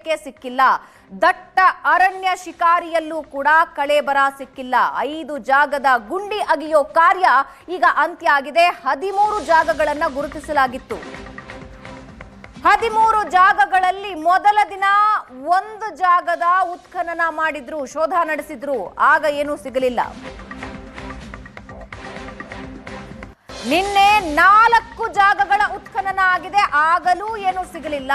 ಕ್ಕೆ ಸಿಕ್ಕಿಲ್ಲ. ದಟ್ಟ ಅರಣ್ಯ ಶಿಕಾರಿಯಲ್ಲೂ ಕೂಡ ಕಳೇಬರ ಸಿಕ್ಕಿಲ್ಲ. ಐದು ಜಾಗದ ಗುಂಡಿ ಅಗಿಯೋ ಕಾರ್ಯ ಈಗ ಅಂತ್ಯ ಆಗಿದೆ ಹದಿಮೂರು ಜಾಗಗಳನ್ನ ಗುರುತಿಸಲಾಗಿತ್ತು. ಹದಿಮೂರು ಜಾಗಗಳಲ್ಲಿ ಮೊದಲ ದಿನ ಒಂದು ಜಾಗದ ಉತ್ಖನನ ಮಾಡಿದ್ರು, ಶೋಧ ನಡೆಸಿದ್ರು. ಆಗ ಏನೂ ಸಿಗಲಿಲ್ಲ. ನಿನ್ನೆ ನಾಲ್ಕು ಜಾಗಗಳ ಉತ್ಖನನ ಆಗಿದೆ. ಆಗಲೂ ಏನೂ ಸಿಗಲಿಲ್ಲ.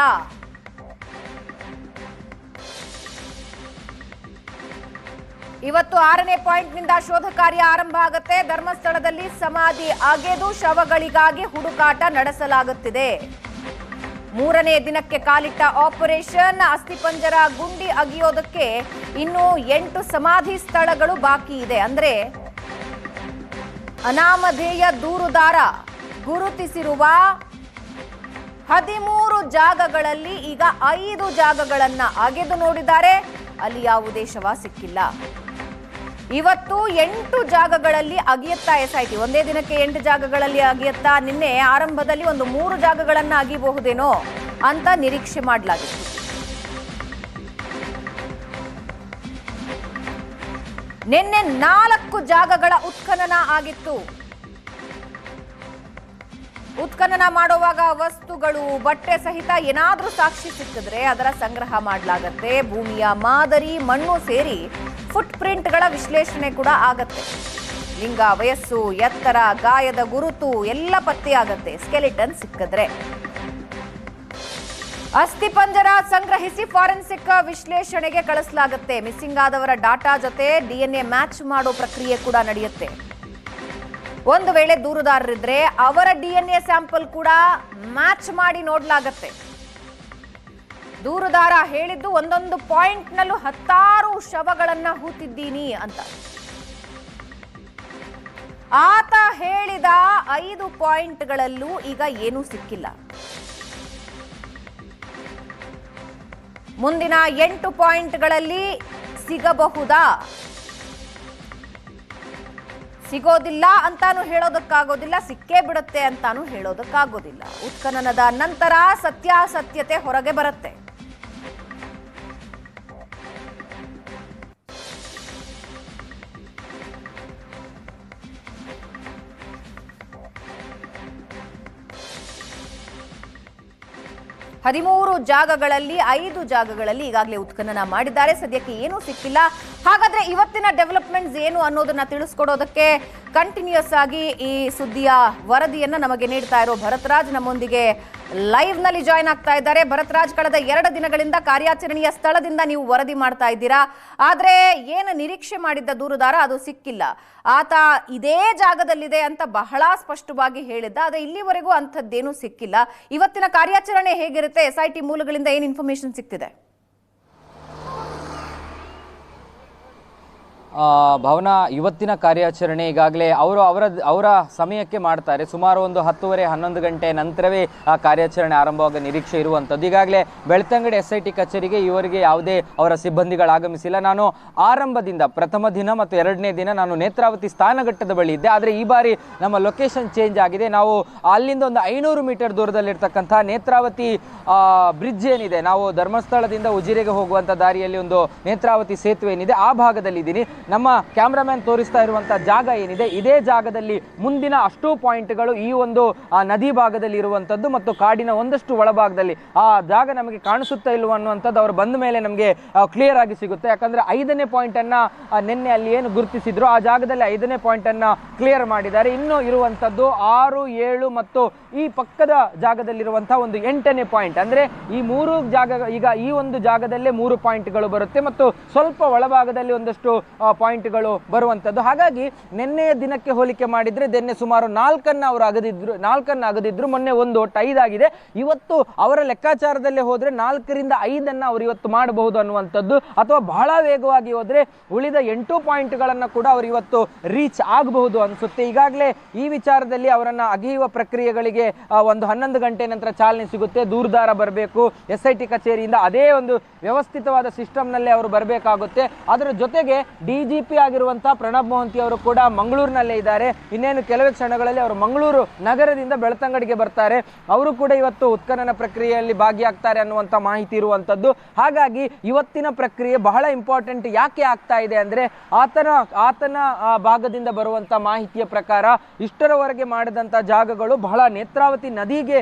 ಇವತ್ತು ಆರನೇ ಪಾಯಿಂಟ್ನಿಂದ ಶೋಧ ಕಾರ್ಯ ಆರಂಭ ಆಗುತ್ತೆ. ಧರ್ಮಸ್ಥಳದಲ್ಲಿ ಸಮಾಧಿ ಅಗೆದು ಶವಗಳಿಗಾಗಿ ಹುಡುಕಾಟ ನಡೆಸಲಾಗುತ್ತಿದೆ. ಮೂರನೇ ದಿನಕ್ಕೆ ಕಾಲಿಟ್ಟ ಆಪರೇಷನ್ ಅಸ್ಥಿಪಂಜರ ಗುಂಡಿ ಅಗಿಯೋದಕ್ಕೆ ಇನ್ನು ಎಂಟು ಸಮಾಧಿ ಸ್ಥಳಗಳು ಬಾಕಿ ಇದೆ. ಅಂದ್ರೆ ಅನಾಮಧೇಯ ದೂರುದಾರ ಗುರುತಿಸಿರುವ ಹದಿಮೂರು ಜಾಗಗಳಲ್ಲಿ ಈಗ ಐದು ಜಾಗಗಳನ್ನ ಅಗೆದು ನೋಡಿದ್ದಾರೆ. ಅಲ್ಲಿ ಯಾವುದೇ ಶವ ಸಿಕ್ಕಿಲ್ಲ. ಇವತ್ತು ಎಂಟು ಜಾಗಗಳಲ್ಲಿ ಅಗಿಯತ್ತಾ ಎಸ್ಐಟಿ ಒಂದೇ ದಿನಕ್ಕೆ ಎಂಟು ಜಾಗಗಳಲ್ಲಿ ಅಗಿಯತ್ತಾ ನಿನ್ನೆ ಆರಂಭದಲ್ಲಿ ಒಂದು ಮೂರು ಜಾಗಗಳನ್ನ ಅಗಿಬಹುದೇನೋ ಅಂತ ನಿರೀಕ್ಷೆ ಮಾಡಲಾಗಿತ್ತು. ನಿನ್ನೆ ನಾಲ್ಕು ಜಾಗಗಳ ಉತ್ಖನನ ಆಗಿತ್ತು. ಉತ್ಖನನ ಮಾಡುವಾಗ ವಸ್ತುಗಳು, ಬಟ್ಟೆ ಸಹಿತ ಏನಾದರೂ ಸಾಕ್ಷಿ ಸಿಕ್ಕಿದ್ರೆ ಅದರ ಸಂಗ್ರಹ ಮಾಡಲಾಗತ್ತೆ. ಭೂಮಿಯ ಮಾದರಿ, ಮಣ್ಣು ಸೇರಿ ಫುಟ್ ಪ್ರಿಂಟ್ಗಳ ವಿಶ್ಲೇಷಣೆ ಕೂಡ ಆಗತ್ತೆ. ಲಿಂಗ ವಯಸ್ಸು ಎತ್ತರ, ಗಾಯದ ಗುರುತು ಎಲ್ಲ ಪತ್ತೆಯಾಗತ್ತೆ. ಸ್ಕೆಲಿಟನ್ ಸಿಕ್ಕಿದ್ರೆ. ಅಸ್ಥಿಪಂಜರ ಸಂಗ್ರಹಿಸಿ ಫಾರೆನ್ಸಿಕ್ ವಿಶ್ಲೇಷಣೆಗೆ ಕಳಿಸಲಾಗುತ್ತೆ. ಮಿಸ್ಸಿಂಗ್ ಆದವರ ಡಾಟಾ ಜೊತೆ ಡಿಎನ್ಎ ಮ್ಯಾಚ್ ಮಾಡೋ ಪ್ರಕ್ರಿಯೆ ಕೂಡ ನಡೆಯುತ್ತೆ. ಒಂದು ವೇಳೆ ದೂರುದಾರರಿದ್ರೆ ಅವರ ಡಿಎನ್ಎ ಸ್ಯಾಂಪಲ್ ಕೂಡ ಮ್ಯಾಚ್ ಮಾಡಿ ನೋಡ್ಲಾಗತ್ತೆ. ದೂರುದಾರ ಹೇಳಿದ್ದು ಒಂದೊಂದು ಪಾಯಿಂಟ್ನಲ್ಲೂ ಹತ್ತಾರು ಶವಗಳನ್ನ ಹೂತಿದ್ದೀನಿ ಅಂತ. ಆತ ಹೇಳಿದ ಐದು ಪಾಯಿಂಟ್ಗಳಲ್ಲೂ ಈಗ ಏನೂ ಸಿಕ್ಕಿಲ್ಲ. ಮುಂದಿನ ಎಂಟು ಪಾಯಿಂಟ್ಗಳಲ್ಲಿ ಸಿಗಬಹುದಾ? ಸಿಗೋದಿಲ್ಲ ಅಂತಾನು ಹೇಳೋದಕ್ಕಾಗೋದಿಲ್ಲ, ಸಿಕ್ಕೇ ಬಿಡುತ್ತೆ ಅಂತಾನು ಹೇಳೋದಕ್ಕಾಗೋದಿಲ್ಲ. ಉತ್ಖನನದ ನಂತರ ಸತ್ಯಾಸತ್ಯತೆ ಹೊರಗೆ ಬರುತ್ತೆ. ಹದಿಮೂರು ಜಾಗಗಳಲ್ಲಿ, ಐದು ಜಾಗಗಳಲ್ಲಿ ಈಗಾಗಲೇ ಉತ್ಖನನ ಮಾಡಿದ್ದಾರೆ. ಸದ್ಯಕ್ಕೆ ಏನೂ ಸಿಕ್ಕಿಲ್ಲ. ಹಾಗಾದ್ರೆ ಇವತ್ತಿನ ಡೆವಲಪ್ಮೆಂಟ್ಸ್ ಏನು ಅನ್ನೋದನ್ನ ತಿಳಿಸ್ಕೊಡೋದಕ್ಕೆ ಕಂಟಿನ್ಯೂಸ್ ಆಗಿ ಈ ಸುದ್ದಿಯ ವರದಿಯನ್ನ ನಮಗೆ ನೀಡ್ತಾ ಇರೋ ಭರತ್ರಾಜ್ ನಮ್ಮೊಂದಿಗೆ ಲೈವ್ನಲ್ಲಿ ಜಾಯ್ನ್ ಆಗ್ತಾ ಇದ್ದಾರೆ. ಭರತ್ರಾಜ್ ಕಳೆದ ಎರಡು ದಿನಗಳಿಂದ ಕಾರ್ಯಾಚರಣೆಯ ಸ್ಥಳದಿಂದ ನೀವು ವರದಿ ಮಾಡ್ತಾ ಇದ್ದೀರಾ? ಆದ್ರೆ ಏನು ನಿರೀಕ್ಷೆ ಮಾಡಿದ್ದ ದೂರುದಾರ ಅದು ಸಿಕ್ಕಿಲ್ಲ. ಆತ ಇದೇ ಜಾಗದಲ್ಲಿದೆ ಅಂತ ಬಹಳ ಸ್ಪಷ್ಟವಾಗಿ ಹೇಳಿದ್ದ. ಆದ್ರೆ ಇಲ್ಲಿವರೆಗೂ ಅಂಥದ್ದೇನೂ ಸಿಕ್ಕಿಲ್ಲ. ಇವತ್ತಿನ ಕಾರ್ಯಾಚರಣೆ ಹೇಗಿರುತ್ತೆ? ಎಸ್ ಐ ಟಿ ಮೂಲಗಳಿಂದ ಏನು ಇನ್ಫಾರ್ಮೇಶನ್ ಸಿಗ್ತಿದೆ? ಭವನ ಇವತ್ತಿನ ಕಾರ್ಯಾಚರಣೆ ಈಗಾಗಲೇ ಅವರು ಅವರ ಅವರ ಸಮಯಕ್ಕೆ ಮಾಡ್ತಾರೆ. ಸುಮಾರು ಒಂದು ಹತ್ತುವರೆ, ಹನ್ನೊಂದು ಗಂಟೆ ನಂತರವೇ ಆ ಕಾರ್ಯಾಚರಣೆ ಆರಂಭವಾಗ ನಿರೀಕ್ಷೆ ಇರುವಂಥದ್ದು. ಈಗಾಗಲೇ ಬೆಳ್ತಂಗಡಿ ಎಸ್ ಐ ಟಿ ಕಚೇರಿಗೆ ಇವರಿಗೆ ಯಾವುದೇ ಅವರ ಸಿಬ್ಬಂದಿಗಳು ಆಗಮಿಸಿಲ್ಲ. ನಾನು ಆರಂಭದಿಂದ ಪ್ರಥಮ ದಿನ ಮತ್ತು ಎರಡನೇ ದಿನ ನಾನು ನೇತ್ರಾವತಿ ಸ್ಥಾನಘಟ್ಟದ ಬಳಿ ಇದ್ದೆ. ಆದರೆ ಈ ಬಾರಿ ನಮ್ಮ ಲೊಕೇಶನ್ ಚೇಂಜ್ ಆಗಿದೆ. ನಾವು ಅಲ್ಲಿಂದ ಒಂದು ಐನೂರು ಮೀಟರ್ ದೂರದಲ್ಲಿರ್ತಕ್ಕಂಥ ನೇತ್ರಾವತಿ ಬ್ರಿಡ್ಜ್ ಏನಿದೆ, ನಾವು ಧರ್ಮಸ್ಥಳದಿಂದ ಉಜಿರೆಗೆ ಹೋಗುವಂಥ ದಾರಿಯಲ್ಲಿ ಒಂದು ನೇತ್ರಾವತಿ ಸೇತುವೆ ಏನಿದೆ, ಆ ಭಾಗದಲ್ಲಿ ಇದ್ದೀನಿ ನಮ್ಮ ಕ್ಯಾಮ್ರಾಮ್ಯಾನ್ ತೋರಿಸ್ತಾ ಇರುವಂಥ ಜಾಗ ಏನಿದೆ, ಇದೇ ಜಾಗದಲ್ಲಿ ಮುಂದಿನ ಅಷ್ಟು ಪಾಯಿಂಟ್ಗಳು ಈ ಒಂದು ನದಿ ಭಾಗದಲ್ಲಿ ಇರುವಂಥದ್ದು ಮತ್ತು ಕಾಡಿನ ಒಂದಷ್ಟು ಒಳಭಾಗದಲ್ಲಿ. ಆ ಜಾಗ ನಮಗೆ ಕಾಣಿಸುತ್ತಾ ಇಲ್ಲ ಅನ್ನುವಂಥದ್ದು ಅವರು ಬಂದ ಮೇಲೆ ನಮಗೆ ಕ್ಲಿಯರ್ ಆಗಿ ಸಿಗುತ್ತೆ. ಯಾಕಂದ್ರೆ ಐದನೇ ಪಾಯಿಂಟ್ ಅನ್ನ ನಿನ್ನೆ ಅಲ್ಲಿ ಏನು ಗುರುತಿಸಿದ್ರು, ಆ ಜಾಗದಲ್ಲಿ ಐದನೇ ಪಾಯಿಂಟ್ ಅನ್ನ ಕ್ಲಿಯರ್ ಮಾಡಿದ್ದಾರೆ. ಇನ್ನು ಇರುವಂಥದ್ದು ಆರು, ಏಳು ಮತ್ತು ಈ ಪಕ್ಕದ ಜಾಗದಲ್ಲಿರುವಂತಹ ಒಂದು ಎಂಟನೇ ಪಾಯಿಂಟ್ ಅಂದ್ರೆ ಈ ಮೂರು ಜಾಗ, ಈಗ ಈ ಒಂದು ಜಾಗದಲ್ಲೇ ಮೂರು ಪಾಯಿಂಟ್ಗಳು ಬರುತ್ತೆ ಮತ್ತು ಸ್ವಲ್ಪ ಒಳಭಾಗದಲ್ಲಿ ಒಂದಷ್ಟು ಪಾಯಿಂಟ್ಗಳು ಬರುವಂಥದ್ದು ಹಾಗಾಗಿ ನಿನ್ನೆಯ ದಿನಕ್ಕೆ ಹೋಲಿಕೆ ಮಾಡಿದರೆ ನಿನ್ನೆ ಸುಮಾರು ನಾಲ್ಕನ್ನು ಅವರು ಅಗದಿದ್ರು, ನಾಲ್ಕನ್ನು ಅಗದಿದ್ರು. ಮೊನ್ನೆ ಒಂದು ಒಟ್ಟು ಐದಾಗಿದೆ. ಇವತ್ತು ಅವರ ಲೆಕ್ಕಾಚಾರದಲ್ಲೇ ಹೋದರೆ ನಾಲ್ಕರಿಂದ ಐದನ್ನು ಅವರು ಇವತ್ತು ಮಾಡಬಹುದು ಅನ್ನುವಂಥದ್ದು. ಅಥವಾ ಬಹಳ ವೇಗವಾಗಿ ಹೋದರೆ ಉಳಿದ ಎಂಟು ಪಾಯಿಂಟ್ಗಳನ್ನು ಕೂಡ ಅವರು ಇವತ್ತು ರೀಚ್ ಆಗಬಹುದು ಅನಿಸುತ್ತೆ. ಈಗಾಗಲೇ ಈ ವಿಚಾರದಲ್ಲಿ ಅವರನ್ನು ಅಗೆಯುವ ಪ್ರಕ್ರಿಯೆಗಳಿಗೆ ಒಂದು ಹನ್ನೊಂದು ಗಂಟೆ ನಂತರ ಚಾಲನೆ ಸಿಗುತ್ತೆ. ದೂರದಾರ ಬರಬೇಕು. ಎಸ್ ಐ ಟಿ ಕಚೇರಿಯಿಂದ ಅದೇ ಒಂದು ವ್ಯವಸ್ಥಿತವಾದ ಸಿಸ್ಟಮ್ನಲ್ಲೇ ಅವರು ಬರಬೇಕಾಗುತ್ತೆ. ಅದರ ಜೊತೆಗೆ ಡಿ ಡಿಜಿಪಿ ಆಗಿರುವಂತಹ ಪ್ರಣಬ್ ಮೋಹಂತಿ ಅವರು ಕೂಡ ಮಂಗಳೂರಿನಲ್ಲೇ ಇದ್ದಾರೆ. ಇನ್ನೇನು ಕೆಲವೇ ಕ್ಷಣಗಳಲ್ಲಿ ಅವರು ಮಂಗಳೂರು ನಗರದಿಂದ ಬೆಳ್ತಂಗಡಿಗೆ ಬರ್ತಾರೆ. ಅವರು ಕೂಡ ಇವತ್ತು ಉತ್ಖನನ ಪ್ರಕ್ರಿಯೆಯಲ್ಲಿ ಭಾಗಿಯಾಗ್ತಾರೆ ಅನ್ನುವಂಥ ಮಾಹಿತಿ ಇರುವಂಥದ್ದು ಹಾಗಾಗಿ ಇವತ್ತಿನ ಪ್ರಕ್ರಿಯೆ ಬಹಳ ಇಂಪಾರ್ಟೆಂಟ್ ಯಾಕೆ ಆಗ್ತಾ ಇದೆ ಅಂದ್ರೆ ಆತನ ಆತನ ಭಾಗದಿಂದ ಬರುವಂತ ಮಾಹಿತಿಯ ಪ್ರಕಾರ ಇಷ್ಟರವರೆಗೆ ಮಾಡಿದಂಥ ಜಾಗಗಳು ಬಹಳ ನೇತ್ರಾವತಿ ನದಿಗೆ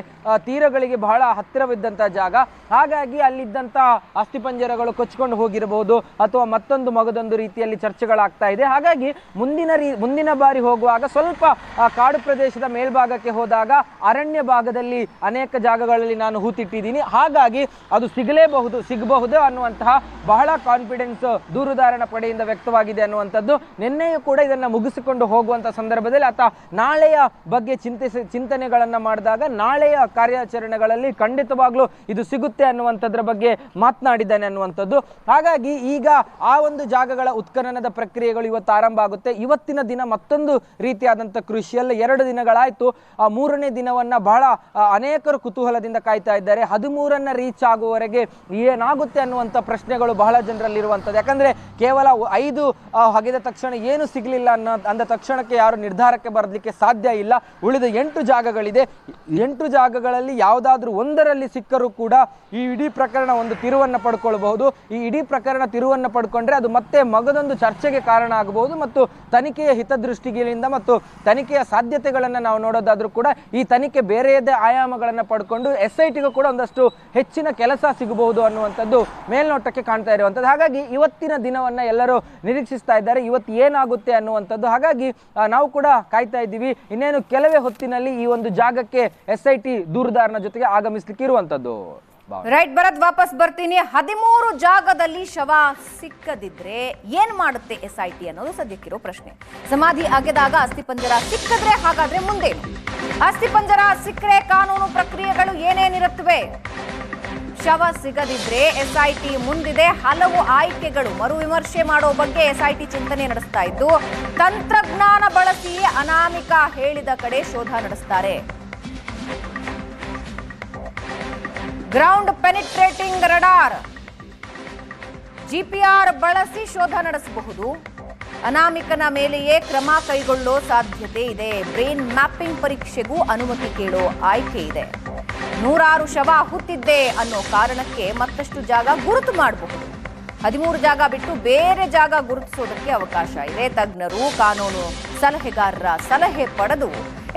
ತೀರಗಳಿಗೆ ಬಹಳ ಹತ್ತಿರವಿದ್ದಂಥ ಜಾಗ. ಹಾಗಾಗಿ ಅಲ್ಲಿದ್ದಂಥ ಅಸ್ಥಿಪಂಜರಗಳು ಕೊಚ್ಕೊಂಡು ಹೋಗಿರಬಹುದು ಅಥವಾ ಮತ್ತೊಂದು ಮಗದೊಂದು ರೀತಿಯಲ್ಲಿ ಚರ್ಚೆಗಳಾಗ್ತಾ ಇದೆ. ಹಾಗಾಗಿ ಮುಂದಿನ ರೀ, ಮುಂದಿನ ಬಾರಿ ಹೋಗುವಾಗ ಸ್ವಲ್ಪ ಕಾಡು ಪ್ರದೇಶದ ಮೇಲ್ಭಾಗಕ್ಕೆ ಹೋದಾಗ ಅರಣ್ಯ ಭಾಗದಲ್ಲಿ ಅನೇಕ ಜಾಗಗಳಲ್ಲಿ ನಾನು ಹೂತಿಟ್ಟಿದ್ದೀನಿ. ಹಾಗಾಗಿ ಅದು ಸಿಗಲೇಬಹುದು, ಸಿಗಬಹುದು ಅನ್ನುವಂತಹ ಬಹಳ ಕಾನ್ಫಿಡೆನ್ಸ್ ದೂರುದಾರನ ಪಡೆಯಿಂದ ವ್ಯಕ್ತವಾಗಿದೆ ಅನ್ನುವಂಥದ್ದು. ನಿನ್ನೆಯೂ ಕೂಡ ಇದನ್ನ ಮುಗಿಸಿಕೊಂಡು ಹೋಗುವಂಥ ಸಂದರ್ಭದಲ್ಲಿ ಆತ ನಾಳೆಯ ಬಗ್ಗೆ ಚಿಂತಿಸಿ ಚಿಂತನೆಗಳನ್ನು ಮಾಡಿದಾಗ ನಾಳೆಯ ಕಾರ್ಯಾಚರಣೆಗಳಲ್ಲಿ ಖಂಡಿತವಾಗ್ಲೂ ಇದು ಸಿಗುತ್ತೆ ಅನ್ನುವಂಥದ್ರ ಬಗ್ಗೆ ಮಾತನಾಡಿದ್ದಾನೆ ಅನ್ನುವಂಥದ್ದು. ಹಾಗಾಗಿ ಈಗ ಆ ಒಂದು ಜಾಗಗಳ ಉತ್ಖನನದ ಪ್ರಕ್ರಿಯೆಗಳು ಇವತ್ತು ಆರಂಭ ಆಗುತ್ತೆ. ಇವತ್ತಿನ ದಿನ ಮತ್ತೊಂದು ರೀತಿಯಾದಂಥ ಕೃಷಿಯಲ್ಲ ಎರಡು ದಿನಗಳಾಯಿತು. ಆ ಮೂರನೇ ದಿನವನ್ನ ಬಹಳ ಅನೇಕರು ಕುತೂಹಲದಿಂದ ಕಾಯ್ತಾ ಇದ್ದಾರೆ. ಹದಿಮೂರನ್ನ ರೀಚ್ ಆಗುವವರೆಗೆ ಏನಾಗುತ್ತೆ ಅನ್ನುವಂಥ ಪ್ರಶ್ನೆಗಳು ಬಹಳ ಜನರಲ್ಲಿರುವಂಥದ್ದು ಯಾಕಂದ್ರೆ ಕೇವಲ ಐದು ಹಗೆದ ತಕ್ಷಣ ಏನು ಸಿಗಲಿಲ್ಲ ಅನ್ನೋ, ಅಂದ ತಕ್ಷಣಕ್ಕೆ ಯಾರು ನಿರ್ಧಾರಕ್ಕೆ ಬರಲಿಕ್ಕೆ ಸಾಧ್ಯ ಇಲ್ಲ. ಉಳಿದ ಎಂಟು ಜಾಗಗಳಿದೆ. ಎಂಟು ಜಾಗಗಳಲ್ಲಿ ಯಾವುದಾದ್ರೂ ಒಂದರಲ್ಲಿ ಸಿಕ್ಕರೂ ಕೂಡ ಈ ಇಡೀ ಪ್ರಕರಣ ಒಂದು ತಿರುವನ್ನ ಪಡ್ಕೊಳ್ಬಹುದು. ಈ ಇಡೀ ಪ್ರಕರಣ ತಿರುವನ್ನ ಪಡ್ಕೊಂಡ್ರೆ ಅದು ಮತ್ತೆ ಮಗದೊಂದು ಚರ್ಚೆಗೆ ಕಾರಣ ಆಗಬಹುದು ಮತ್ತು ತನಿಖೆಯ ಹಿತದೃಷ್ಟಿಗಳಿಂದ ಮತ್ತು ತನಿಖೆಯ ಸಾಧ್ಯತೆಗಳನ್ನು ನಾವು ನೋಡೋದಾದರೂ ಕೂಡ ಈ ತನಿಖೆ ಬೇರೆಯದೇ ಆಯಾಮಗಳನ್ನು ಪಡ್ಕೊಂಡು ಎಸ್ ಐ ಟಿಗೂ ಕೂಡ ಒಂದಷ್ಟು ಹೆಚ್ಚಿನ ಕೆಲಸ ಸಿಗಬಹುದು ಅನ್ನುವಂಥದ್ದು ಮೇಲ್ನೋಟಕ್ಕೆ ಕಾಣ್ತಾ ಇರುವಂಥದ್ದು. ಹಾಗಾಗಿ ಇವತ್ತಿನ ದಿನವನ್ನು ಎಲ್ಲರೂ ನಿರೀಕ್ಷಿಸ್ತಾ ಇದ್ದಾರೆ. ಇವತ್ತು ಏನಾಗುತ್ತೆ ಅನ್ನುವಂಥದ್ದು. ಹಾಗಾಗಿ ನಾವು ಕೂಡ ಕಾಯ್ತಾ ಇದ್ದೀವಿ. ಇನ್ನೇನು ಕೆಲವೇ ಹೊತ್ತಿನಲ್ಲಿ ಈ ಒಂದು ಜಾಗಕ್ಕೆ ಎಸ್ ಐ ಟಿ ದೂರುದಾರನ ಜೊತೆಗೆ ಆಗಮಿಸಲಿಕ್ಕೆ ಇರುವಂಥದ್ದು. ರೈಟ್, ಭರತ್ ವಾಪಸ್ ಬರ್ತೀನಿ. ಹದಿಮೂರು ಜಾಗದಲ್ಲಿ ಶವ ಸಿಕ್ಕದಿದ್ರೆ ಏನ್ ಮಾಡುತ್ತೆ ಎಸ್ ಐ ಟಿ ಅನ್ನೋದು ಸದ್ಯಕ್ಕಿರೋ ಪ್ರಶ್ನೆ. ಸಮಾಧಿ ಅಗೆದಾಗ ಅಸ್ಥಿಪಂಜರ ಸಿಕ್ಕದ್ರೆ ಹಾಗಾದ್ರೆ ಮುಂದೆ ಅಸ್ಥಿಪಂಜರ ಸಿಕ್ಕರೆ ಕಾನೂನು ಪ್ರಕ್ರಿಯೆಗಳು ಏನೇನಿರುತ್ತವೆ? ಶವ ಸಿಗದಿದ್ರೆ ಎಸ್ಐಟಿ ಮುಂದಿದೆ. ಹಲವು ಆಯ್ಕೆಗಳು ಮರು ವಿಮರ್ಶೆ ಮಾಡೋ ಬಗ್ಗೆ ಎಸ್ಐಟಿ ಚಿಂತನೆ ನಡೆಸ್ತಾ ಇದ್ದು, ತಂತ್ರಜ್ಞಾನ ಬಳಸಿ ಅನಾಮಿಕ ಹೇಳಿದ ಕಡೆ ಶೋಧ ನಡೆಸ್ತಾರೆ. ಗ್ರೌಂಡ್ ಪೆನಿಟ್ರೇಟಿಂಗ್ ರಡಾರ್ ಜಿಪಿಆರ್ ಬಳಸಿ ಶೋಧ ನಡೆಸಬಹುದು. ಅನಾಮಿಕನ ಮೇಲೆಯೇ ಕ್ರಮ ಕೈಗೊಳ್ಳೋ ಸಾಧ್ಯತೆ ಇದೆ. ಬ್ರೈನ್ ಮ್ಯಾಪಿಂಗ್ ಪರೀಕ್ಷೆಗೂ ಅನುಮತಿ ಕೇಳೋ ಆಯ್ಕೆ ಇದೆ. ನೂರಾರು ಶವ ಹುತ್ತಿದ್ದೆ ಅನ್ನೋ ಕಾರಣಕ್ಕೆ ಮತ್ತಷ್ಟು ಜಾಗ ಗುರುತು ಮಾಡಬಹುದು. ಹದಿಮೂರು ಜಾಗ ಬಿಟ್ಟು ಬೇರೆ ಜಾಗ ಗುರುತಿಸೋದಕ್ಕೆ ಅವಕಾಶ ಇದೆ. ತಜ್ಞರು, ಕಾನೂನು ಸಲಹೆಗಾರರ ಸಲಹೆ ಪಡೆದು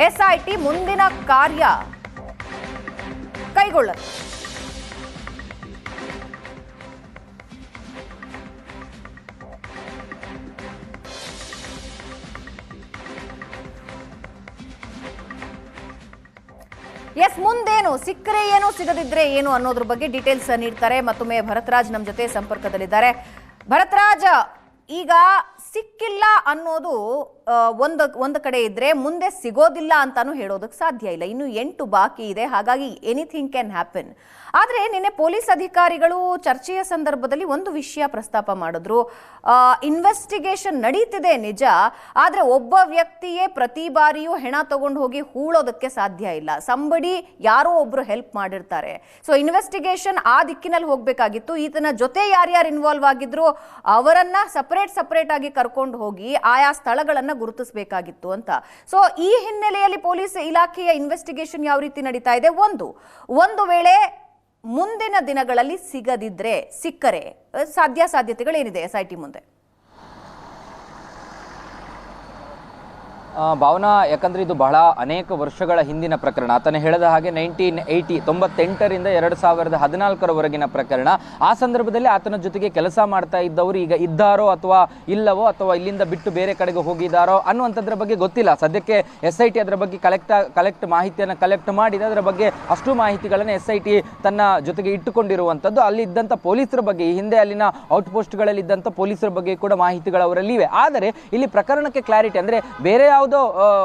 ಎಸ್ಐಟಿ ಮುಂದಿನ ಕಾರ್ಯ ಕೈಗೊಳ್ಳುತ್ತೆ ಎಸ್ ಮುಂದೇನು? ಸಿಕ್ಕರೆ ಏನು, ಸಿಗದಿದ್ರೆ ಏನು ಅನ್ನೋದ್ರ ಬಗ್ಗೆ ಡೀಟೇಲ್ಸ್ ನೀಡ್ತಾರೆ. ಮತ್ತೊಮ್ಮೆ ಭರತ್ರಾಜ್ ನಮ್ಮ ಜೊತೆ ಸಂಪರ್ಕದಲ್ಲಿದ್ದಾರೆ. ಭರತ್ರಾಜ್, ಈಗ ಸಿಕ್ಕಿಲ್ಲ ಅನ್ನೋದು ಒಂದು ಒಂದು ಕಡೆ ಇದ್ರೆ ಮುಂದೆ ಸಿಗೋದಿಲ್ಲ ಅಂತಾನು ಹೇಳೋದಕ್ಕೆ ಸಾಧ್ಯ ಇಲ್ಲ. ಇನ್ನು ಎಂಟು ಬಾಕಿ ಇದೆ. ಹಾಗಾಗಿ ಎನಿಥಿಂಗ್ ಕ್ಯಾನ್ ಹ್ಯಾಪನ್ ಆದರೆ ನಿನ್ನೆ ಪೊಲೀಸ್ ಅಧಿಕಾರಿಗಳು ಚರ್ಚೆಯ ಸಂದರ್ಭದಲ್ಲಿ ಒಂದು ವಿಷಯ ಪ್ರಸ್ತಾಪ ಮಾಡಿದ್ರು. ಇನ್ವೆಸ್ಟಿಗೇಷನ್ ನಡೀತಿದೆ ನಿಜ, ಆದರೆ ಒಬ್ಬ ವ್ಯಕ್ತಿಯೇ ಪ್ರತಿ ಬಾರಿಯೂ ಹೆಣ ತಗೊಂಡು ಹೋಗಿ ಹೂಳೋದಕ್ಕೆ ಸಾಧ್ಯ ಇಲ್ಲ. ಸಂಬಡಿ ಯಾರೋ ಒಬ್ರು ಹೆಲ್ಪ್ ಮಾಡಿರ್ತಾರೆ. ಸೊ ಇನ್ವೆಸ್ಟಿಗೇಷನ್ ಆ ದಿಕ್ಕಿನಲ್ಲಿ ಹೋಗಬೇಕಾಗಿತ್ತು. ಈತನ ಜೊತೆ ಯಾರ್ಯಾರು ಇನ್ವಾಲ್ವ್ ಆಗಿದ್ರು, ಅವರನ್ನ ಸಪರೇಟ್ ಸಪರೇಟ್ ಆಗಿ ಕರ್ಕೊಂಡು ಹೋಗಿ ಆಯಾ ಸ್ಥಳಗಳನ್ನು ಗುರುತಿಸಬೇಕಾಗಿತ್ತು ಅಂತ. ಸೊ ಈ ಹಿನ್ನೆಲೆಯಲ್ಲಿ ಪೊಲೀಸ್ ಇಲಾಖೆಯ ಇನ್ವೆಸ್ಟಿಗೇಷನ್ ಯಾವ ರೀತಿ ನಡೀತಾ ಇದೆ? ಒಂದು. ಒಂದು ವೇಳೆ ಮುಂದಿನ ದಿನಗಳಲ್ಲಿ ಸಿಗದಿದ್ರೆ ಸಿಕ್ಕರೆ ಅಹ್, ಸಾಧ್ಯ ಸಾಧ್ಯತೆಗಳೇನಿದೆ ಎಸ್ ಐ ಟಿ ಮುಂದೆ? ಭಾವನಾ, ಯಾಕಂದ್ರೆ ಇದು ಬಹಳ ಅನೇಕ ವರ್ಷಗಳ ಹಿಂದಿನ ಪ್ರಕರಣ. ಆತನ ಹೇಳಿದ ಹಾಗೆ ನೈನ್ಟೀನ್ ಏಯ್ಟಿ ತೊಂಬತ್ತೆಂಟರಿಂದ ಎರಡು ಸಾವಿರದ ಹದಿನಾಲ್ಕರವರೆಗಿನ ಪ್ರಕರಣ. ಆ ಸಂದರ್ಭದಲ್ಲಿ ಆತನ ಜೊತೆಗೆ ಕೆಲಸ ಮಾಡ್ತಾ ಇದ್ದವರು ಈಗ ಇದ್ದಾರೋ ಅಥವಾ ಇಲ್ಲವೋ ಅಥವಾ ಇಲ್ಲಿಂದ ಬಿಟ್ಟು ಬೇರೆ ಕಡೆಗೆ ಹೋಗಿದ್ದಾರೋ ಅನ್ನುವಂಥದ್ರ ಬಗ್ಗೆ ಗೊತ್ತಿಲ್ಲ. ಸದ್ಯಕ್ಕೆ ಎಸ್ ಐ ಟಿ ಅದರ ಬಗ್ಗೆ ಕಲೆಕ್ಟ್ ಕಲೆಕ್ಟ್ ಮಾಹಿತಿಯನ್ನು ಕಲೆಕ್ಟ್ ಮಾಡಿದೆ, ಅದರ ಬಗ್ಗೆ ಅಷ್ಟು ಮಾಹಿತಿಗಳನ್ನು ಎಸ್ ಐ ಟಿ ತನ್ನ ಜೊತೆಗೆ ಇಟ್ಟುಕೊಂಡಿರುವಂಥದ್ದು. ಅಲ್ಲಿ ಇದ್ದಂಥ ಪೊಲೀಸರ ಬಗ್ಗೆ, ಈ ಹಿಂದೆ ಅಲ್ಲಿನ ಔಟ್ ಪೋಸ್ಟ್ಗಳಲ್ಲಿ ಇದ್ದಂಥ ಪೊಲೀಸರ ಬಗ್ಗೆ ಕೂಡ ಮಾಹಿತಿಗಳು ಅವರಲ್ಲಿ ಇವೆ ಆದರೆ ಇಲ್ಲಿ ಪ್ರಕರಣಕ್ಕೆ ಕ್ಲಾರಿಟಿ ಅಂದರೆ ಬೇರೆ ಯಾವುದೇ ಯಾವುದೋ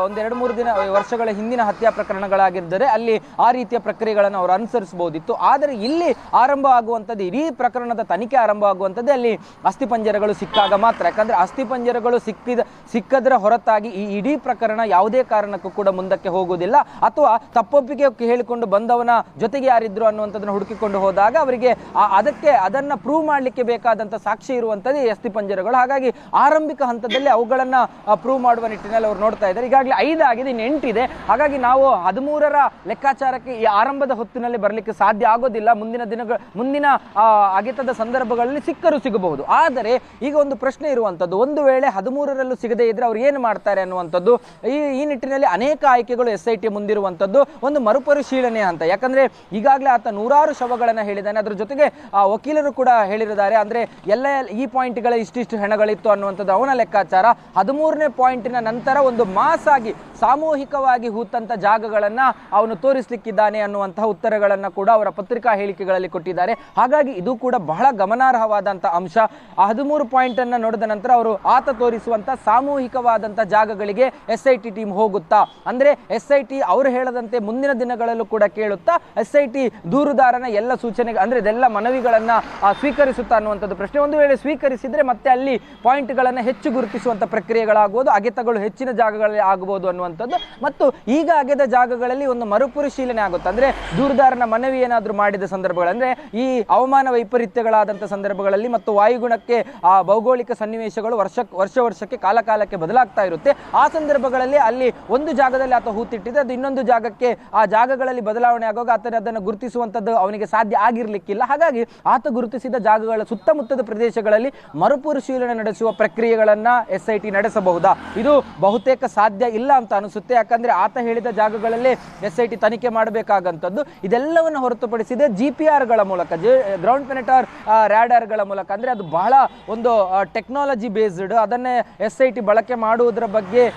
ಒಂದೆರಡು ಮೂರು ದಿನ ವರ್ಷಗಳ ಹಿಂದಿನ ಹತ್ಯಾ ಪ್ರಕರಣಗಳಾಗಿದ್ದರೆ ಅಲ್ಲಿ ಆ ರೀತಿಯ ಪ್ರಕ್ರಿಯೆಗಳನ್ನು ಅವರು ಅನುಸರಿಸಬಹುದಿತ್ತು. ಆದರೆ ಇಲ್ಲಿ ಆರಂಭ ಆಗುವಂಥದ್ದು, ಇಡೀ ಪ್ರಕರಣದ ತನಿಖೆ ಆರಂಭ ಆಗುವಂಥದ್ದೇ ಅಲ್ಲಿ ಅಸ್ಥಿಪಂಜರಗಳು ಸಿಕ್ಕಾಗ ಮಾತ್ರ. ಯಾಕಂದ್ರೆ ಅಸ್ಥಿಪಂಜರಗಳು ಸಿಕ್ಕಿದ, ಸಿಕ್ಕದರ ಹೊರತಾಗಿ ಈ ಇಡೀ ಪ್ರಕರಣ ಯಾವುದೇ ಕಾರಣಕ್ಕೂ ಕೂಡ ಮುಂದಕ್ಕೆ ಹೋಗುವುದಿಲ್ಲ. ಅಥವಾ ತಪ್ಪೊಪ್ಪಿಗೆ ಹೇಳಿಕೊಂಡು ಬಂದವನ ಜೊತೆಗೆ ಯಾರಿದ್ರು ಅನ್ನುವಂಥದ್ದನ್ನು ಹುಡುಕಿಕೊಂಡು ಹೋದಾಗ ಅವರಿಗೆ ಅದಕ್ಕೆ, ಅದನ್ನ ಪ್ರೂವ್ ಮಾಡಲಿಕ್ಕೆ ಬೇಕಾದಂಥ ಸಾಕ್ಷಿ ಇರುವಂಥದ್ದು ಅಸ್ಥಿಪಂಜರಗಳು ಹಾಗಾಗಿ ಆರಂಭಿಕ ಹಂತದಲ್ಲಿ ಅವುಗಳನ್ನ ಪ್ರೂವ್ ಮಾಡುವ ನಿಟ್ಟಿನಲ್ಲಿ ಅವರು ನೋಡ್ತಾ ಇದ್ದಾರೆ. ಈಗಾಗಲೇ ಐದು ಆಗಿದೆ ಇನ್ನು ಎಂಟಿದೆ. ಹಾಗಾಗಿ ನಾವು ಹದಿಮೂರರ ಲೆಕ್ಕಾಚಾರಕ್ಕೆ ಈ ಆರಂಭದ ಹೊತ್ತಿನಲ್ಲಿ ಬರಲಿಕ್ಕೆ ಸಾಧ್ಯ ಆಗೋದಿಲ್ಲ. ಮುಂದಿನ ದಿನಗಳ, ಮುಂದಿನ ಅಗೆತದ ಸಂದರ್ಭಗಳಲ್ಲಿ ಸಿಕ್ಕರು ಸಿಗಬಹುದು. ಆದರೆ ಈಗ ಒಂದು ಪ್ರಶ್ನೆ ಇರುವಂಥದ್ದು ಒಂದು ವೇಳೆ ಹದಿಮೂರರಲ್ಲೂ ಸಿಗದೇ ಇದ್ರೆ ಅವ್ರು ಏನು ಮಾಡ್ತಾರೆ ಅನ್ನುವಂಥದ್ದು, ಈ ಈ ನಿಟ್ಟಿನಲ್ಲಿ ಅನೇಕ ಆಯ್ಕೆಗಳು ಎಸ್ ಐ ಟಿ ಮುಂದಿರುವಂಥದ್ದು ಒಂದು ಮರುಪರಿಶೀಲನೆ ಅಂತ. ಯಾಕಂದ್ರೆ ಈಗಾಗಲೇ ಆತ ನೂರಾರು ಶವಗಳನ್ನು ಹೇಳಿದ್ದಾನೆ. ಅದರ ಜೊತೆಗೆ, ಆ, ವಕೀಲರು ಕೂಡ ಹೇಳಿರಿದ್ದಾರೆ ಅಂದ್ರೆ ಎಲ್ಲ, ಈ ಪಾಯಿಂಟ್ಗಳ ಇಷ್ಟಿಷ್ಟು ಹೆಣಗಳಿತ್ತು ಅನ್ನುವಂಥದ್ದು ಅವನ ಲೆಕ್ಕಾಚಾರ. ಹದಿಮೂರನೇ ಪಾಯಿಂಟಿನ ನಂತರ ಒಂದು ಮಾಸ್ ಆಗಿ ಸಾಮೂಹಿಕವಾಗಿ ಹೂತಂತ ಜಾಗಗಳನ್ನ ಅವನು ತೋರಿಸಲಿಕ್ಕಿದ್ದಾನೆ ಅನ್ನುವಂತಹ ಉತ್ತರಗಳನ್ನ ಕೂಡ ಅವರ ಪತ್ರಿಕಾ ಹೇಳಿಕೆಗಳಲ್ಲಿ ಕೊಟ್ಟಿದ್ದಾರೆ. ಹಾಗಾಗಿ ಇದು ಕೂಡ ಬಹಳ ಗಮನಾರ್ಹವಾದಂಥ ಅಂಶ. ಆ ಹದಿಮೂರು ಪಾಯಿಂಟ್ ಅನ್ನ ನೋಡಿದ ನಂತರ ಅವರು ಆತ ತೋರಿಸುವಂತ ಸಾಮೂಹಿಕವಾದಂಥ ಜಾಗಗಳಿಗೆ ಎಸ್ ಐ ಟಿ ಟೀಮ್ ಹೋಗುತ್ತಾ? ಅಂದ್ರೆ ಎಸ್ ಐ ಟಿ ಅವರು ಹೇಳದಂತೆ ಮುಂದಿನ ದಿನಗಳಲ್ಲೂ ಕೂಡ ಕೇಳುತ್ತಾ? ಎಸ್ ಐ ಟಿ ದೂರುದಾರನ ಎಲ್ಲ ಸೂಚನೆ ಅಂದ್ರೆ ಇದೆಲ್ಲ ಮನವಿಗಳನ್ನ ಸ್ವೀಕರಿಸುತ್ತಾ ಅನ್ನುವಂಥದ್ದು ಪ್ರಶ್ನೆ. ಒಂದು ವೇಳೆ ಸ್ವೀಕರಿಸಿದ್ರೆ ಮತ್ತೆ ಅಲ್ಲಿ ಪಾಯಿಂಟ್ಗಳನ್ನ ಹೆಚ್ಚು ಗುರುತಿಸುವಂತ ಪ್ರಕ್ರಿಯೆಗಳಾಗುವುದು, ಅಗೆತಗಳು ಹೆಚ್ಚಿನ ಜಾಗಗಳಲ್ಲಿ ಆಗಬಹುದು ಅನ್ನುವಂಥದ್ದು. ಮತ್ತು ಈಗ ಅಗೆದ ಜಾಗಗಳಲ್ಲಿ ಒಂದು ಮರುಪರಿಶೀಲನೆ ಆಗುತ್ತೆ. ಅಂದ್ರೆ ದೂರದಾರನ ಮನವಿ ಏನಾದರೂ ಮಾಡಿದ ಸಂದರ್ಭಗಳು, ಅಂದ್ರೆ ಈ ಹವಾಮಾನ ವೈಪರೀತ್ಯಗಳಾದಂಥ ಸಂದರ್ಭಗಳಲ್ಲಿ ಮತ್ತು ವಾಯುಗುಣಕ್ಕೆ ಆ ಭೌಗೋಳಿಕ ಸನ್ನಿವೇಶಗಳು ವರ್ಷ ವರ್ಷ ವರ್ಷಕ್ಕೆ, ಕಾಲ ಕಾಲಕ್ಕೆ ಬದಲಾಗ್ತಾ ಇರುತ್ತೆ. ಆ ಸಂದರ್ಭಗಳಲ್ಲಿ ಅಲ್ಲಿ ಒಂದು ಜಾಗದಲ್ಲಿ ಆತ ಹೂತಿಟ್ಟಿದ್ರೆ ಅದು ಇನ್ನೊಂದು ಜಾಗಕ್ಕೆ ಆ ಜಾಗಗಳಲ್ಲಿ ಬದಲಾವಣೆ ಆಗುವಾಗ ಆತನ ಅದನ್ನು ಗುರುತಿಸುವಂಥದ್ದು ಅವನಿಗೆ ಸಾಧ್ಯ ಆಗಿರ್ಲಿಕ್ಕಿಲ್ಲ. ಹಾಗಾಗಿ ಆತ ಗುರುತಿಸಿದ ಜಾಗಗಳ ಸುತ್ತಮುತ್ತದ ಪ್ರದೇಶಗಳಲ್ಲಿ ಮರುಪರಿಶೀಲನೆ ನಡೆಸುವ ಪ್ರಕ್ರಿಯೆಗಳನ್ನ ಎಸ್ ಐ ಟಿ ನಡೆಸಬಹುದಾ? ಇದು ಬಹುತೇಕ ಸಾಧ್ಯ ಇಲ್ಲ ಅಂತ ಅನಿಸುತ್ತೆ. ಯಾಕಂದ್ರೆ ಆತ ಹೇಳಿದ ಜಾಗಗಳಲ್ಲೇ ಎಸ್ ಐ ಟಿ ತನಿಖೆ ಮಾಡಬೇಕಾಗಂಥದ್ದು. ಇದೆಲ್ಲವನ್ನು ಹೊರತುಪಡಿಸಿದೆ ಜಿ ಪಿ ಆರ್ಗಳ ಮೂಲಕ ಗ್ರೌಂಡ್ ಪೆನೆಟಾರ್ ರ್ಯಾಡರ್ಗಳ ಮೂಲಕ. ಅಂದ್ರೆ ಅದು ಬಹಳ ಒಂದು ಟೆಕ್ನಾಲಜಿ ಬೇಸ್ಡ್ ಅದನ್ನೇ ಎಸ್ ಐ ಟಿ ಬಳಕೆ ಮಾಡುವುದರ ಬಗ್ಗೆ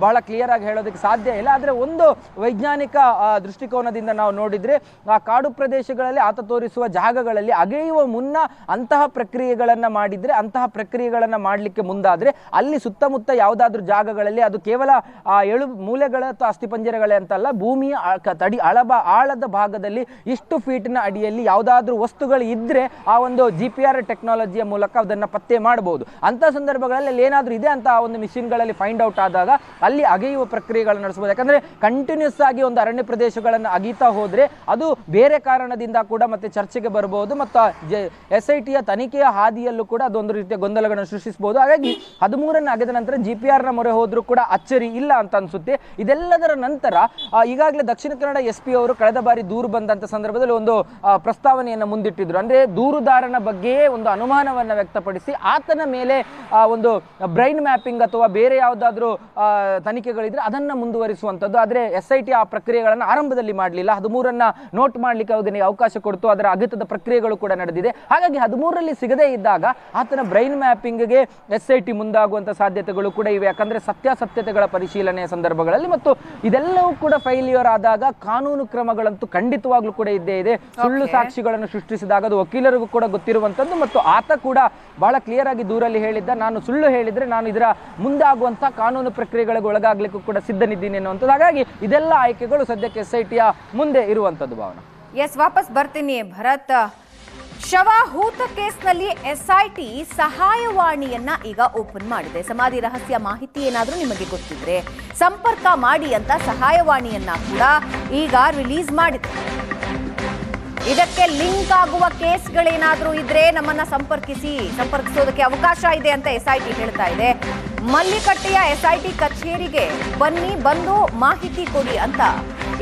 ಬಹಳ ಕ್ಲಿಯರ್ ಆಗಿ ಹೇಳೋದಕ್ಕೆ ಸಾಧ್ಯ ಇಲ್ಲ. ಆದರೆ ಒಂದು ವೈಜ್ಞಾನಿಕ ದೃಷ್ಟಿಕೋನದಿಂದ ನಾವು ನೋಡಿದ್ರೆ, ಆ, ಕಾಡು ಪ್ರದೇಶಗಳಲ್ಲಿ ಆತ ತೋರಿಸುವ ಜಾಗಗಳಲ್ಲಿ ಅಗೆಯುವ ಮುನ್ನ ಅಂತಹ ಪ್ರಕ್ರಿಯೆಗಳನ್ನು ಮಾಡಿದ್ರೆ, ಅಂತಹ ಪ್ರಕ್ರಿಯೆಗಳನ್ನು ಮಾಡಲಿಕ್ಕೆ ಮುಂದಾದ್ರೆ, ಅಲ್ಲಿ ಸುತ್ತಮುತ್ತ ಯಾವುದಾದ್ರೂ ಜಾಗಗಳಲ್ಲಿ ಅದು ಕೇವಲ ಆ ಎಳು ಮೂಲೆಗಳ ಅಥವಾ ಅಸ್ಥಿಪಂಜರಗಳೇ ಅಂತಲ್ಲ, ಭೂಮಿಯ ತಡಿ ಅಳಬ ಆಳದ ಭಾಗದಲ್ಲಿ ಇಷ್ಟು ಫೀಟ್ನ ಅಡಿಯಲ್ಲಿ ಯಾವುದಾದ್ರೂ ವಸ್ತುಗಳು ಇದ್ದರೆ ಆ ಒಂದು ಜಿ ಪಿ ಆರ್ ಟೆಕ್ನಾಲಜಿಯ ಮೂಲಕ ಅದನ್ನ ಪತ್ತೆ ಮಾಡಬಹುದು ಅಂತ ಸಂದರ್ಭಗಳಲ್ಲಿ ಏನಾದ್ರೂ ಇದೆ ಅಂತ ಆ ಒಂದು ಮಿಷಿನ್ಗಳಲ್ಲಿ ಫೈಂಡ್ ಔಟ್ ಆದಾಗ ಅಲ್ಲಿ ಅಗೆಯುವ ಪ್ರಕ್ರಿಯೆಗಳನ್ನು ನಡೆಸಬಹುದು ಯಾಕಂದ್ರೆ ಕಂಟಿನ್ಯೂಸ್ ಆಗಿ ಒಂದು ಅರಣ್ಯ ಪ್ರದೇಶಗಳನ್ನು ಅಗೀತಾ ಹೋದರೆ ಅದು ಬೇರೆ ಕಾರಣದಿಂದ ಕೂಡ ಮತ್ತೆ ಚರ್ಚೆಗೆ ಬರಬಹುದು ಮತ್ತು ಎಸ್ ಐ ಟಿಯ ತನಿಖೆಯ ಹಾದಿಯಲ್ಲೂ ಕೂಡ ಅದೊಂದು ರೀತಿಯ ಗೊಂದಲಗಳನ್ನು ಸೃಷ್ಟಿಸಬಹುದು ಹಾಗಾಗಿ ಹದಿಮೂರನ್ನು ಅಗೆದ ನಂತರ ಜಿ ಪಿ ಆರ್ನ ಮೊರೆ ಹೋದ್ರೂ ಕೂಡ ಅಚ್ಚರಿ ಇಲ್ಲ ಅಂತ ಅನ್ಸುತ್ತೆ. ಇದೆಲ್ಲದರ ನಂತರ ಈಗಾಗಲೇ ದಕ್ಷಿಣ ಕನ್ನಡ ಎಸ್ ಪಿ ಅವರು ಕಳೆದ ಬಾರಿ ದೂರು ಬಂದಂತ ಸಂದರ್ಭದಲ್ಲಿ ಒಂದು ಪ್ರಸ್ತಾವನೆಯನ್ನು ಮುಂದಿಟ್ಟಿದ್ರು. ಅಂದ್ರೆ ದೂರುದಾರನ ಬಗ್ಗೆಯೇ ಒಂದು ಅನುಮಾನವನ್ನು ವ್ಯಕ್ತಪಡಿಸಿ ಆತನ ಮೇಲೆ ಒಂದು ಬ್ರೈನ್ ಮ್ಯಾಪಿಂಗ್ ಅಥವಾ ಬೇರೆ ಯಾವುದಾದ್ರೂ ತನಿಖೆಗಳಿದ್ರೆ ಅದನ್ನ ಮುಂದುವರಿಸುವಂಥದ್ದು ಆದರೆ ಎಸ್ ಐ ಟಿ ಆ ಪ್ರಕ್ರಿಯೆಗಳನ್ನು ಆರಂಭದಲ್ಲಿ ಮಾಡಲಿಲ್ಲ. ಹದಿಮೂರನ್ನ ನೋಟ್ ಮಾಡ್ಲಿಕ್ಕೆ ಅವನಿಗೆ ಅವಕಾಶ ಕೊಡ್ತು. ಅದರ ಅಗತ್ಯದ ಪ್ರಕ್ರಿಯೆಗಳು ಕೂಡ ನಡೆದಿದೆ. ಹಾಗಾಗಿ ಹದಿಮೂರರಲ್ಲಿ ಸಿಗದೇ ಇದ್ದಾಗ ಆತನ ಬ್ರೈನ್ ಮ್ಯಾಪಿಂಗ್ಗೆ ಎಸ್ ಐ ಟಿ ಮುಂದಾಗುವಂಥ ಸಾಧ್ಯತೆಗಳು ಕೂಡ ಇವೆ. ಯಾಕಂದ್ರೆ ಸತ್ಯಾಸತ್ಯತೆಗಳ ಪರಿಶೀಲನೆಯ ಸಂದರ್ಭಗಳಲ್ಲಿ ಮತ್ತು ಇದೆಲ್ಲವೂ ಕೂಡ ಫೈಲ್ಯೂರ್ ಆದಾಗ ಕಾನೂನು ಕ್ರಮಗಳಂತೂ ಖಂಡಿತವಾಗ್ಲೂ ಕೂಡ ಇದ್ದೇ ಇದೆ. ಸುಳ್ಳು ಸಾಕ್ಷಿಗಳನ್ನು ಸೃಷ್ಟಿಸಿದಾಗ ಅದು ವಕೀಲರಿಗೂ ಕೂಡ ಗೊತ್ತಿರುವಂತದ್ದು ಮತ್ತು ಆತ ಕೂಡ ಬಹಳ ಕ್ಲಿಯರ್ ಆಗಿ ದೂರಲ್ಲಿ ಹೇಳಿದ್ದ ನಾನು ಸುಳ್ಳು ಹೇಳಿದ್ರೆ ನಾನು ಇದರ ಮುಂದಾಗುವಂತಹ ಕಾನೂನು ಪ್ರಕ್ರಿಯೆಗಳಿಗೆ ಒಳಗಾಗ್ಲಿಕ್ಕೂ ಕೂಡ ಸಿದ್ಧನಿದ್ದೀನಿ ಅನ್ನುವಂಥದ್ದು ಹಾಗಾಗಿ ಇದೆಲ್ಲ ಆಯ್ಕೆಗಳು ಸದ್ಯಕ್ಕೆ ಎಸ್ ಐ ಟಿಯ ಮುಂದೆ ಇರುವಂಥದ್ದು ಭಾವನ. ಎಸ್ ವಾಪಸ್ ಬರ್ತೀನಿ. ಭರತ್ ಶವ ಹೂತ ಕೇಸ್ನಲ್ಲಿ ಎಸ್ಐಟಿ ಸಹಾಯವಾಣಿಯನ್ನ ಈಗ ಓಪನ್ ಮಾಡಿದೆ. ಸಮಾಧಿ ರಹಸ್ಯ ಮಾಹಿತಿ ಏನಾದರೂ ನಿಮಗೆ ಗೊತ್ತಿದ್ರೆ ಸಂಪರ್ಕ ಮಾಡಿ ಅಂತ ಸಹಾಯವಾಣಿಯನ್ನ ಕೂಡ ಈಗ ರಿಲೀಸ್ ಮಾಡಿದೆ. ಇದಕ್ಕೆ ಲಿಂಕ್ ಆಗುವ ಕೇಸ್ಗಳೇನಾದರೂ ಇದ್ರೆ ನಮ್ಮನ್ನ ಸಂಪರ್ಕಿಸಿ, ಸಂಪರ್ಕಿಸೋದಕ್ಕೆ ಅವಕಾಶ ಇದೆ ಅಂತ ಎಸ್ಐಟಿ ಹೇಳ್ತಾ ಇದೆ. ಮಲ್ಲಿಕಟ್ಟೆಯ ಎಸ್ಐಟಿ ಕಚೇರಿಗೆ ಬನ್ನಿ, ಬಂದು ಮಾಹಿತಿ ಕೊಡಿ ಅಂತ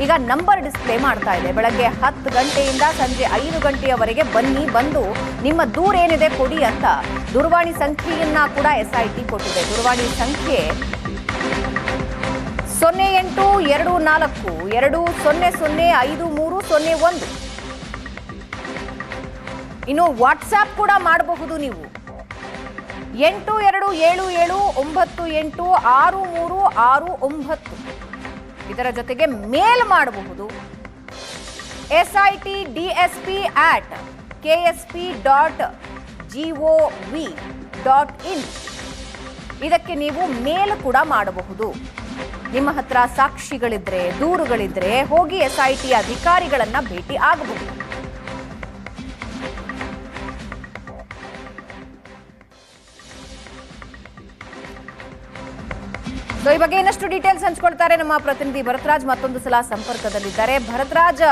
ಈಗ ನಂಬರ್ ಡಿಸ್ಪ್ಲೇ ಮಾಡ್ತಾ ಇದೆ. ಬೆಳಗ್ಗೆ ಹತ್ತು ಗಂಟೆಯಿಂದ ಸಂಜೆ ಐದು ಗಂಟೆಯವರೆಗೆ ಬನ್ನಿ, ಬಂದು ನಿಮ್ಮ ದೂರ ಏನಿದೆ ಕೊಡಿ ಅಂತ ದೂರವಾಣಿ ಸಂಖ್ಯೆಯನ್ನ ಕೂಡ ಎಸ್ಐಟಿ ಕೊಟ್ಟಿದೆ. ದೂರವಾಣಿ ಸಂಖ್ಯೆ ಸೊನ್ನೆ ಎಂಟು ಎರಡು ನಾಲ್ಕು, ಎರಡು ಸೊನ್ನೆ ಸೊನ್ನೆ ಐದು ಮೂರು ಸೊನ್ನೆ ಒಂದು. ಇನ್ನು ವಾಟ್ಸಾಪ್ ಕೂಡ ಮಾಡಬಹುದು ನೀವು. ಎಂಟು ಎರಡು ಏಳು ಏಳು ಒಂಬತ್ತು ಎಂಟು ಆರು ಮೂರು ಆರು ಒಂಬತ್ತು. ಇದರ ಜೊತೆಗೆ ಮೇಲ್ ಮಾಡಬಹುದು. SIT DSP at K S P dot G O V dot in ಇದಕ್ಕೆ ನೀವು ಮೇಲ್ ಕೂಡ ಮಾಡಬಹುದು. ನಿಮ್ಮ ಹತ್ರ ಸಾಕ್ಷಿಗಳಿದ್ರೆ, ದೂರುಗಳಿದ್ರೆ ಹೋಗಿ ಎಸ್ಐಟಿ ಅಧಿಕಾರಿಗಳನ್ನ ಭೇಟಿ ಆಗಬಹುದು. ಸೊ ಈ ಬಗ್ಗೆ ಇನ್ನಷ್ಟು ಡೀಟೇಲ್ಸ್ ಹಂಚ್ಕೊಳ್ತಾರೆ ನಮ್ಮ ಪ್ರತಿನಿಧಿ ಭರತ್ರಾಜ್. ಮತ್ತೊಂದು ಸಲ ಸಂಪರ್ಕದಲ್ಲಿದ್ದಾರೆ. ಭರತ್ರಾಜ್,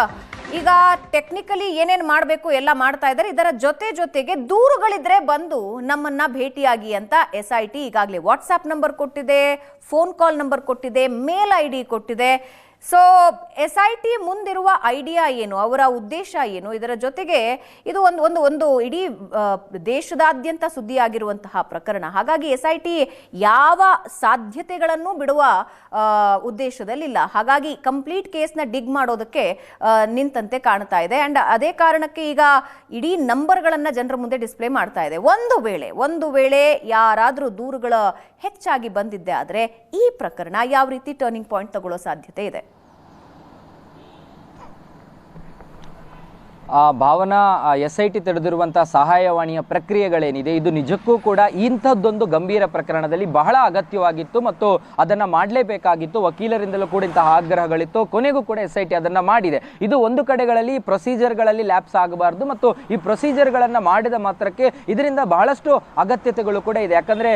ಈಗ ಟೆಕ್ನಿಕಲಿ ಏನೇನ್ ಮಾಡಬೇಕು ಎಲ್ಲ ಮಾಡ್ತಾ ಇದ್ದಾರೆ. ಇದರ ಜೊತೆ ಜೊತೆಗೆ ದೂರುಗಳಿದ್ರೆ ಬಂದು ನಮ್ಮನ್ನ ಭೇಟಿಯಾಗಿ ಅಂತ ಎಸ್ ಐ ಟಿ ಈಗಾಗಲೇ ವಾಟ್ಸಾಪ್ ನಂಬರ್ ಕೊಟ್ಟಿದೆ ಫೋನ್ ಕಾಲ್ ನಂಬರ್ ಕೊಟ್ಟಿದೆ ಮೇಲ್ ಐ ಡಿ ಕೊಟ್ಟಿದೆ. ಸೊ ಎಸ್ ಐ ಟಿ ಮುಂದಿರುವ ಐಡಿಯಾ ಏನು, ಅವರ ಉದ್ದೇಶ ಏನು, ಇದರ ಜೊತೆಗೆ ಇದು ಒಂದು ಒಂದು ಒಂದು ಇಡೀ ದೇಶದಾದ್ಯಂತ ಸುದ್ದಿಯಾಗಿರುವಂತಹ ಪ್ರಕರಣ. ಹಾಗಾಗಿ ಎಸ್ ಐ ಟಿ ಯಾವ ಸಾಧ್ಯತೆಗಳನ್ನು ಬಿಡುವ ಉದ್ದೇಶದಲ್ಲಿಲ್ಲ. ಹಾಗಾಗಿ ಕಂಪ್ಲೀಟ್ ಕೇಸ್ನ ಡಿಗ್ ಮಾಡೋದಕ್ಕೆ ನಿಂತಂತೆ ಕಾಣ್ತಾ ಇದೆ. ಅಂಡ್ ಅದೇ ಕಾರಣಕ್ಕೆ ಈಗ ಇಡೀ ನಂಬರ್ಗಳನ್ನು ಜನರ ಮುಂದೆ ಡಿಸ್ಪ್ಲೇ ಮಾಡ್ತಾ ಇದೆ. ಒಂದು ವೇಳೆ ಒಂದು ವೇಳೆ ಯಾರಾದರೂ ದೂರುಗಳು ಹೆಚ್ಚಾಗಿ ಬಂದಿದ್ದೆ ಆದರೆ ಈ ಪ್ರಕರಣ ಯಾವ ರೀತಿ ಟರ್ನಿಂಗ್ ಪಾಯಿಂಟ್ ತಗೊಳ್ಳೋ ಸಾಧ್ಯತೆ ಇದೆ? ಭಾವನಾ ಎಸ್ ಐ ಟಿ ತೆರೆದಿರುವಂತಹ ಸಹಾಯವಾಣಿಯ ಪ್ರಕ್ರಿಯೆಗಳೇನಿದೆ, ಇದು ನಿಜಕ್ಕೂ ಕೂಡ ಇಂಥದ್ದೊಂದು ಗಂಭೀರ ಪ್ರಕರಣದಲ್ಲಿ ಬಹಳ ಅಗತ್ಯವಾಗಿತ್ತು ಮತ್ತು ಅದನ್ನ ಮಾಡಲೇಬೇಕಾಗಿತ್ತು. ವಕೀಲರಿಂದಲೂ ಕೂಡ ಇಂತಹ ಆಗ್ರಹಗಳಿತ್ತು. ಕೊನೆಗೂ ಕೂಡ ಎಸ್ ಐ ಟಿ ಅದನ್ನು ಮಾಡಿದೆ. ಇದು ಒಂದು ಕಡೆಗಳಲ್ಲಿ ಪ್ರೊಸೀಜರ್ಗಳಲ್ಲಿ ಲ್ಯಾಪ್ಸ್ ಆಗಬಾರ್ದು ಮತ್ತು ಈ ಪ್ರೊಸೀಜರ್ಗಳನ್ನ ಮಾಡಿದ ಮಾತ್ರಕ್ಕೆ ಇದರಿಂದ ಬಹಳಷ್ಟು ಅಗತ್ಯತೆಗಳು ಕೂಡ ಇದೆ. ಯಾಕಂದ್ರೆ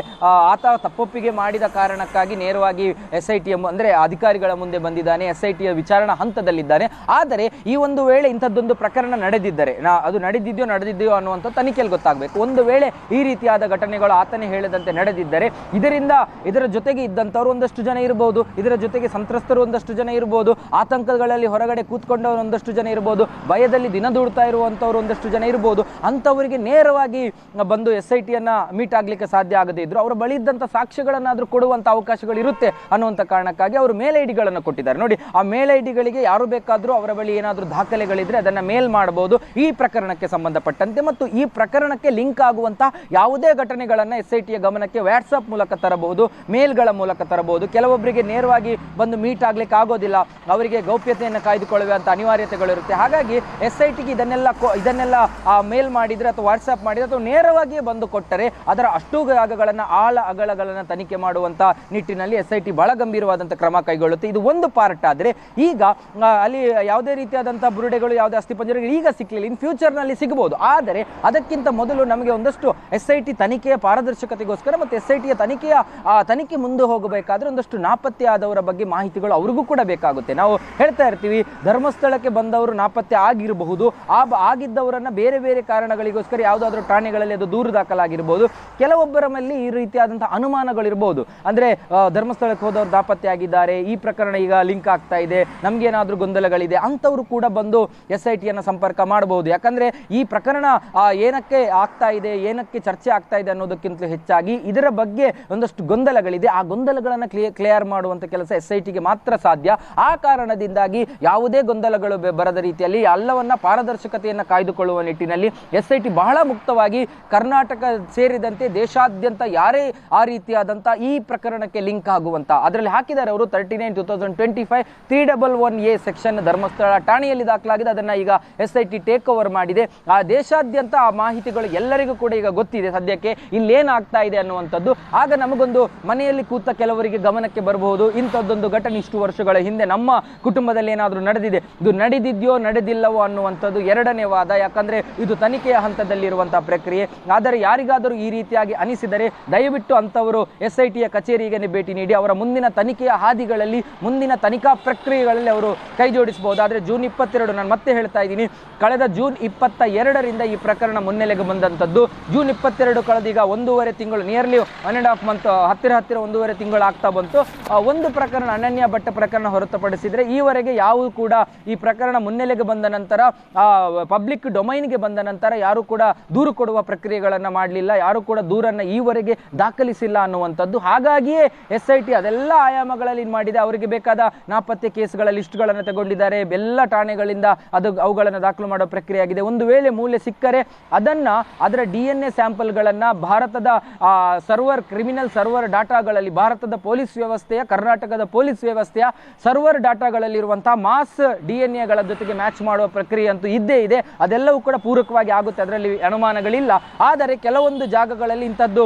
ಆತ ತಪ್ಪೊಪ್ಪಿಗೆ ಮಾಡಿದ ಕಾರಣಕ್ಕಾಗಿ ನೇರವಾಗಿ ಎಸ್ ಐ ಟಿ ಅಂದರೆ ಅಧಿಕಾರಿಗಳ ಮುಂದೆ ಬಂದಿದ್ದಾನೆ ಎಸ್ ಐ ಟಿಯ ವಿಚಾರಣಾ ಹಂತದಲ್ಲಿದ್ದಾನೆ. ಆದರೆ, ಈ ಒಂದು ವೇಳೆ ಇಂಥದ್ದೊಂದು ಪ್ರಕರಣ ನಡೆದಿದ್ದರೆ, ನಾ ಅದು ನಡೆದಿದೆಯೋ ನಡೆದಿದೆಯೋ ಅನ್ನುವಂಥ ತನಿಖೆಯಲ್ಲಿ ಗೊತ್ತಾಗಬೇಕು. ಒಂದು ವೇಳೆ ಈ ರೀತಿಯಾದ ಘಟನೆಗಳು ಆತನೇ ಹೇಳಿದಂತೆ ನಡೆದಿದ್ದರೆ, ಇದರಿಂದ ಇದರ ಜೊತೆಗೆ ಇದ್ದಂಥವ್ರು ಒಂದಷ್ಟು ಜನ ಇರಬಹುದು ಇದರ ಜೊತೆಗೆ ಸಂತ್ರಸ್ತರು ಒಂದಷ್ಟು ಜನ ಇರಬಹುದು ಆತಂಕಗಳಲ್ಲಿ ಹೊರಗಡೆ ಕೂತ್ಕೊಂಡವರು ಒಂದಷ್ಟು ಜನ ಇರಬಹುದು ಭಯದಲ್ಲಿ ದಿನ ದೂಡ್ತಾ ಇರುವಂಥವ್ರು ಒಂದಷ್ಟು ಜನ ಇರಬಹುದು ಅಂಥವರಿಗೆ ನೇರವಾಗಿ ಬಂದು ಎಸ್ ಐ ಟಿಯನ್ನ ಮೀಟ್ ಆಗ್ಲಿಕ್ಕೆ ಸಾಧ್ಯ ಆಗದೇ ಇದ್ರು ಅವರ ಬಳಿ ಇದ್ದಂಥ ಸಾಕ್ಷ್ಯಗಳನ್ನಾದ್ರೂ ಕೊಡುವಂಥ ಅವಕಾಶಗಳು ಇರುತ್ತೆ ಅನ್ನುವಂಥ ಕಾರಣಕ್ಕಾಗಿ ಅವರು ಮೇಲ್ ಐ ಡಿಗಳನ್ನು ಕೊಟ್ಟಿದ್ದಾರೆ. ನೋಡಿ, ಆ ಮೇಲ್ ಐ ಡಿಗಳಿಗೆ ಯಾರು ಬೇಕಾದರೂ ಅವರ ಬಳಿ ಏನಾದರೂ ದಾಖಲೆಗಳಿದ್ರೆ ಅದನ್ನ ಮೇಲ್ ಮಾಡಬಹುದು ಈ ಪ್ರಕರಣಕ್ಕೆ ಸಂಬಂಧಪಟ್ಟಂತೆ ಮತ್ತು ಈ ಪ್ರಕರಣಕ್ಕೆ ಲಿಂಕ್ ಆಗುವಂತಹ ಯಾವುದೇ ಘಟನೆಗಳನ್ನ ಎಸ್ ಐ ಗಮನಕ್ಕೆ ವಾಟ್ಸ್ಆಪ್ ಮೂಲಕ ತರಬಹುದು, ಮೇಲ್ಗಳ ಮೂಲಕ ತರಬಹುದು. ಕೆಲವೊಬ್ಬರಿಗೆ ನೇರವಾಗಿ ಬಂದು ಮೀಟ್ ಆಗ್ಲಿಕ್ಕೆ ಆಗೋದಿಲ್ಲ. ಅವರಿಗೆ ಗೌಪ್ಯತೆಯನ್ನು ಕಾಯ್ದುಕೊಳ್ಳುವಂತ ಅನಿವಾರ್ಯತೆಗಳಿರುತ್ತೆ ಹಾಗಾಗಿ ಎಸ್ ಐ ಟಿಗೆ ಇದನ್ನೆಲ್ಲ ಇದನ್ನೆಲ್ಲ ಮೇಲ್ ಮಾಡಿದ್ರೆ ಅಥವಾ ವಾಟ್ಸಪ್ ಮಾಡಿದ್ರೆ ಅಥವಾ ನೇರವಾಗಿಯೇ ಬಂದು ಕೊಟ್ಟರೆ ಅದರ ಅಷ್ಟು ಜಾಗಗಳನ್ನು ಆಳ ಅಗಳಗಳನ್ನು ತನಿಖೆ ಮಾಡುವಂತಹ ನಿಟ್ಟಿನಲ್ಲಿ ಎಸ್ ಐ ಟಿ ಬಹಳ ಗಂಭೀರವಾದಂತಹ ಕ್ರಮ ಕೈಗೊಳ್ಳುತ್ತೆ. ಇದು ಒಂದು ಪಾರ್ಟ್ ಆದ್ರೆ ಈಗ ಅಲ್ಲಿ ಯಾವುದೇ ರೀತಿಯಾದಂತಹ ಬುರುಡೆಗಳು, ಯಾವುದೇ ಅಸ್ಥಿಪಂಜರಗಳು ಈಗ ಸಿಕ್ಕಲಿಲ್ಲ ಇನ್ ಫ್ಯೂಚರ್ನಲ್ಲಿ ಸಿಗಬಹುದು ಆದರೆ ಅದಕ್ಕಿಂತ ಮೊದಲು ನಮಗೆ ಒಂದಷ್ಟು ಎಸ್ ಐ ಟಿ ತನಿಖೆಯ ಪಾರದರ್ಶಕತೆಗೋಸ್ಕರ ಮತ್ತು ಎಸ್ ಐ ಟಿಯ ತನಿಖೆಯ ತನಿಖೆ ಮುಂದೆ ಹೋಗಬೇಕಾದ್ರೆ ಒಂದಷ್ಟು ನಾಪತ್ತೆ ಆದವರ ಬಗ್ಗೆ ಮಾಹಿತಿಗಳು ಅವ್ರಿಗೂ ಕೂಡ ಬೇಕಾಗುತ್ತೆ. ನಾವು ಹೇಳ್ತಾ ಇರ್ತೀವಿ, ಧರ್ಮಸ್ಥಳಕ್ಕೆ ಬಂದವರು ನಾಪತ್ತೆ ಆಗಿರಬಹುದು. ಆ, ಆಗಿದ್ದವರನ್ನ ಬೇರೆ ಬೇರೆ ಕಾರಣಗಳಿಗೋಸ್ಕರ ಯಾವುದಾದ್ರೂ ಠಾಣೆಗಳಲ್ಲಿ ಅದು ದೂರು ದಾಖಲಾಗಿರ್ಬೋದು. ಕೆಲವೊಬ್ಬರ ಮೇಲೆ ಈ ರೀತಿಯಾದಂತಹ ಅನುಮಾನಗಳಿರ್ಬೋದು. ಅಂದ್ರೆ ಧರ್ಮಸ್ಥಳಕ್ಕೆ ಹೋದವರು ನಾಪತ್ತೆ ಆಗಿದ್ದಾರೆ, ಈ ಪ್ರಕರಣ ಈಗ ಲಿಂಕ್ ಆಗ್ತಾ ಇದೆ, ನಮಗೇನಾದರೂ ಗೊಂದಲಗಳಿದೆ ಅಂತವರು ಕೂಡ ಬಂದು ಎಸ್ ಐ ಟಿಯನ್ನು ಸಂಪರ್ಕ ಮಾಡಬಹುದು. ಯಾಕಂದ್ರೆ ಈ ಪ್ರಕರಣ ಏನಕ್ಕೆ ಆಗ್ತಾ ಇದೆ, ಏನಕ್ಕೆ ಚರ್ಚೆ ಆಗ್ತಾ ಇದೆ ಅನ್ನೋದಕ್ಕಿಂತಲೂ ಹೆಚ್ಚಾಗಿ ಇದರ ಬಗ್ಗೆ ಒಂದಷ್ಟು ಗೊಂದಲಗಳಿದೆ. ಆ ಗೊಂದಲಗಳನ್ನು ಕ್ಲಿಯರ್ ಮಾಡುವಂತ ಕೆಲಸ ಎಸ್ ಐ ಟಿಗೆ ಮಾತ್ರ ಸಾಧ್ಯ. ಆ ಕಾರಣದಿಂದಾಗಿ ಯಾವುದೇ ಗೊಂದಲಗಳು ಬರದ ರೀತಿಯಲ್ಲಿ ಎಲ್ಲವನ್ನ ಪಾರದರ್ಶಕತೆಯನ್ನು ಕಾಯ್ದುಕೊಳ್ಳುವ ನಿಟ್ಟಿನಲ್ಲಿ ಎಸ್ ಐ ಟಿ ಬಹಳ ಮುಕ್ತವಾಗಿ ಕರ್ನಾಟಕ ಸೇರಿದಂತೆ ದೇಶಾದ್ಯಂತ ಯಾರೇ ಆ ರೀತಿಯಾದಂಥ ಈ ಪ್ರಕರಣಕ್ಕೆ ಲಿಂಕ್ ಆಗುವಂತ, ಅದರಲ್ಲಿ ಹಾಕಿದ್ದಾರೆ ಅವರು thirty nine two thousand twenty five three double one A section Dharmasthala ಠಾಣೆಯಲ್ಲಿ ದಾಖಲಾಗಿದೆ. ಅದನ್ನ ಈಗ ಎಸ್ ಟೇಕ್ ಓವರ್ ಮಾಡಿದೆ. ಆ ದೇಶಾದ್ಯಂತ ಆ ಮಾಹಿತಿಗಳು ಎಲ್ಲರಿಗೂ ಕೂಡ ಈಗ ಗೊತ್ತಿದೆ. ಸದ್ಯಕ್ಕೆ ಇಲ್ಲೇನಾಗ್ತಾ ಇದೆ ಅನ್ನುವಂಥದ್ದು. ಆಗ ನಮಗೊಂದು ಮನೆಯಲ್ಲಿ ಕೂತ ಕೆಲವರಿಗೆ ಗಮನಕ್ಕೆ ಬರಬಹುದು. ಇಂಥದ್ದೊಂದು ಘಟನೆ ಇಷ್ಟು ವರ್ಷಗಳ ಹಿಂದೆ ನಮ್ಮ ಕುಟುಂಬದಲ್ಲಿ ಏನಾದರೂ ನಡೆದಿದೆ. ಇದು ನಡೆದಿದೆಯೋ, ನಡೆದಿಲ್ಲವೋ ಅನ್ನುವಂಥದ್ದು ಎರಡನೇ ವಾದ. ಯಾಕಂದ್ರೆ ಇದು ತನಿಖೆಯ ಹಂತದಲ್ಲಿರುವಂತಹ ಪ್ರಕ್ರಿಯೆ. ಆದರೆ ಯಾರಿಗಾದರೂ ಈ ರೀತಿಯಾಗಿ ಅನಿಸಿದರೆ ದಯವಿಟ್ಟು ಅಂಥವರು ಎಸ್ ಐ ಟಿಯ ಕಚೇರಿಗೆ ಭೇಟಿ ನೀಡಿ. ಅವರ ಮುಂದಿನ ತನಿಖೆಯ ಹಾದಿಗಳಲ್ಲಿ, ಮುಂದಿನ ತನಿಖಾ ಪ್ರಕ್ರಿಯೆಗಳಲ್ಲಿ ಅವರು ಕೈ ಜೋಡಿಸಬಹುದು ಆದರೆ ಜೂನ್ ಇಪ್ಪತ್ತೆರಡು ನಾನು ಮತ್ತೆ ಹೇಳ್ತಾ ಇದ್ದೀನಿ. ಕಳೆದ ಜೂನ್ ಇಪ್ಪತ್ತ ಎರಡರಿಂದ ಈ ಪ್ರಕರಣ ಮುನ್ನೆಲೆಗೆ ಬಂದಂಥದ್ದು. ಜೂನ್ ಇಪ್ಪತ್ತೆರಡು ಕಳೆದೀಗ ಒಂದೂವರೆ ತಿಂಗಳು nearly one and half month ಹತ್ತಿರ ಹತ್ತಿರ ಒಂದೂವರೆ ತಿಂಗಳು ಆಗ್ತಾ ಬಂತು. ಒಂದು ಪ್ರಕರಣ ಅನನ್ಯ, ಭಟ್ಟ ಪ್ರಕರಣ ಹೊರತುಪಡಿಸಿದರೆ ಈವರೆಗೆ ಯಾವ ಕೂಡ ಈ ಪ್ರಕರಣ ಮುನ್ನೆಲೆಗೆ ಬಂದ ನಂತರ ಪಬ್ಲಿಕ್ ಡೊಮೈನ್ಗೆ ಬಂದ ನಂತರ ಯಾರು ಕೂಡ ದೂರು ಕೊಡುವ ಪ್ರಕ್ರಿಯೆಗಳನ್ನು ಮಾಡಲಿಲ್ಲ, ಯಾರು ಕೂಡ ದೂರನ್ನ ಈವರೆಗೆ ದಾಖಲಿಸಿಲ್ಲ ಅನ್ನುವಂಥದ್ದು. ಹಾಗಾಗಿಯೇ ಎಸ್ ಐ ಟಿ ಅದೆಲ್ಲ ಆಯಾಮಗಳಲ್ಲಿ ಮಾಡಿದೆ. ಅವರಿಗೆ ಬೇಕಾದ ನಾಪತ್ತೆ ಕೇಸ್ಗಳ ಲಿಸ್ಟ್ಗಳನ್ನು ತಗೊಂಡಿದ್ದಾರೆ. ಎಲ್ಲ ಠಾಣೆಗಳಿಂದ ಅದು ಅವುಗಳನ್ನು ದಾಖಲು ಮಾಡೋ ಪ್ರಕ್ರಿಯೆ ಆಗಿದೆ. ಒಂದು ವೇಳೆ ಮೂಲೆ ಸಿಕ್ಕರೆ ಅದನ್ನ ಅದರ ಡಿ ಎನ್ ಎ ಸ್ಯಾಂಪಲ್ಗಳನ್ನ ಭಾರತದ ಸರ್ವರ್, ಕ್ರಿಮಿನಲ್ ಸರ್ವರ್ ಡಾಟಾಗಳಲ್ಲಿ, ಭಾರತದ ಪೊಲೀಸ್ ವ್ಯವಸ್ಥೆಯ, ಕರ್ನಾಟಕದ ಪೊಲೀಸ್ ವ್ಯವಸ್ಥೆಯ ಸರ್ವರ್ ಡಾಟಾಗಳಲ್ಲಿರುವಂತಹ ಮಾಸ್ ಡಿ ಎನ್ ಎಗಳ ಜೊತೆಗೆ ಮ್ಯಾಚ್ ಮಾಡುವ ಪ್ರಕ್ರಿಯೆ ಅಂತೂ ಇದ್ದೇ ಇದೆ. ಅದೆಲ್ಲವೂ ಕೂಡ ಪೂರಕವಾಗಿ ಆಗುತ್ತೆ. ಅದರಲ್ಲಿ ಅನುಮಾನಗಳಿಲ್ಲ. ಆದರೆ ಕೆಲವೊಂದು ಜಾಗಗಳಲ್ಲಿ ಇಂಥದ್ದು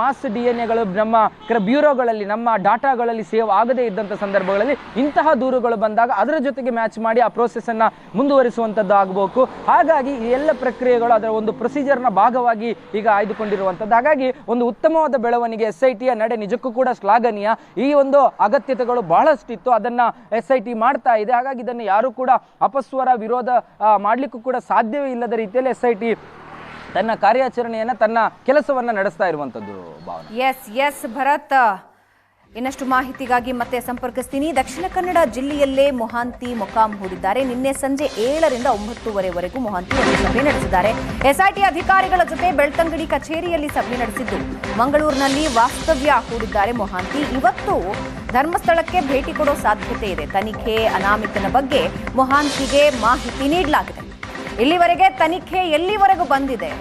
ಮಾಸ್ ಡಿ ಎನ್ ಎಗಳು ನಮ್ಮ ಬ್ಯೂರೋಗಳಲ್ಲಿ, ನಮ್ಮ ಡಾಟಾಗಳಲ್ಲಿ ಸೇವ್ ಆಗದೇ ಇದ್ದಂಥ ಸಂದರ್ಭಗಳಲ್ಲಿ ಇಂತಹ ದೂರುಗಳು ಬಂದಾಗ ಅದರ ಜೊತೆಗೆ ಮ್ಯಾಚ್ ಮಾಡಿ ಆ ಪ್ರೋಸೆಸ್ ಅನ್ನ ಮುಂದುವರಿಸುವಂಥದ್ದು ಆಗಬೇಕು. ಹಾಗಾಗಿ ಈ ಎಲ್ಲ ಪ್ರಕ್ರಿಯೆಗಳು ಅದರ ಒಂದು ಪ್ರೊಸೀಜರ್ನ ಭಾಗವಾಗಿ ಈಗ ಆಯ್ದುಕೊಂಡಿರುವಂಥದ್ದು. ಹಾಗಾಗಿ ಒಂದು ಉತ್ತಮವಾದ ಬೆಳವಣಿಗೆ ಎಸ್ ಐ ಟಿಯ ನಡೆ ನಿಜಕ್ಕೂ ಕೂಡ ಶ್ಲಾಘನೀಯ. ಈ ಒಂದು ಅಗತ್ಯತೆಗಳು ಬಹಳಷ್ಟಿತ್ತು. ಅದನ್ನು ಎಸ್ ಐ ಟಿ ಮಾಡ್ತಾ ಇದೆ. ಹಾಗಾಗಿ ಇದನ್ನು ಯಾರು ಕೂಡ ಅಪಸ್ವರ, ವಿರೋಧ ಮಾಡಲಿಕ್ಕೂ ಕೂಡ ಸಾಧ್ಯವೇ ಇಲ್ಲದ ರೀತಿಯಲ್ಲಿ ಎಸ್ ಐ ಟಿ ತನ್ನ ಕಾರ್ಯಾಚರಣೆಯನ್ನು ತನ್ನ ಕೆಲಸವನ್ನು ನಡೆಸ್ತಾ ಇರುವಂಥದ್ದು ಎಸ್ ಎಸ್ ಭರತ್ ಇನ್ನಷ್ಟು ಮಾಹಿತಿಗಾಗಿ ಮತ್ತೆ ಸಂಪರ್ಕಿಸ್ತೀನಿ. ದಕ್ಷಿಣ ಕನ್ನಡ ಜಿಲ್ಲೆಯಲ್ಲೇ ಮೊಹಾಂತಿ ಮೊಕಾಂ ಹೂಡಿದ್ದಾರೆ. ನಿನ್ನೆ ಸಂಜೆ ಏಳರಿಂದ ಒಂಬತ್ತುವರೆವರೆಗೂ ಮೊಹಾಂತಿ ಒಂದು ಸಭೆ ನಡೆಸಿದ್ದಾರೆ. ಎಸ್ಐಟಿ ಅಧಿಕಾರಿಗಳ ಜೊತೆ ಬೆಳ್ತಂಗಡಿ ಕಚೇರಿಯಲ್ಲಿ ಸಭೆ ನಡೆಸಿದ್ದು, ಮಂಗಳೂರಿನಲ್ಲಿ ವಾಸ್ತವ್ಯ ಹೂಡಿದ್ದಾರೆ ಮೊಹಾಂತಿ. ಇವತ್ತು ಧರ್ಮಸ್ಥಳಕ್ಕೆ ಭೇಟಿ ಕೊಡೋ ಸಾಧ್ಯತೆ ಇದೆ. ತನಿಖೆ ಅನಾಮಿಕನ ಬಗ್ಗೆ ಮೊಹಾಂತಿಗೆ ಮಾಹಿತಿ ನೀಡಲಾಗಿದೆ. ಇಲ್ಲಿವರೆಗೆ ತನಿಖೆ ಎಲ್ಲಿವರೆಗೂ ಬಂದಿದೆ?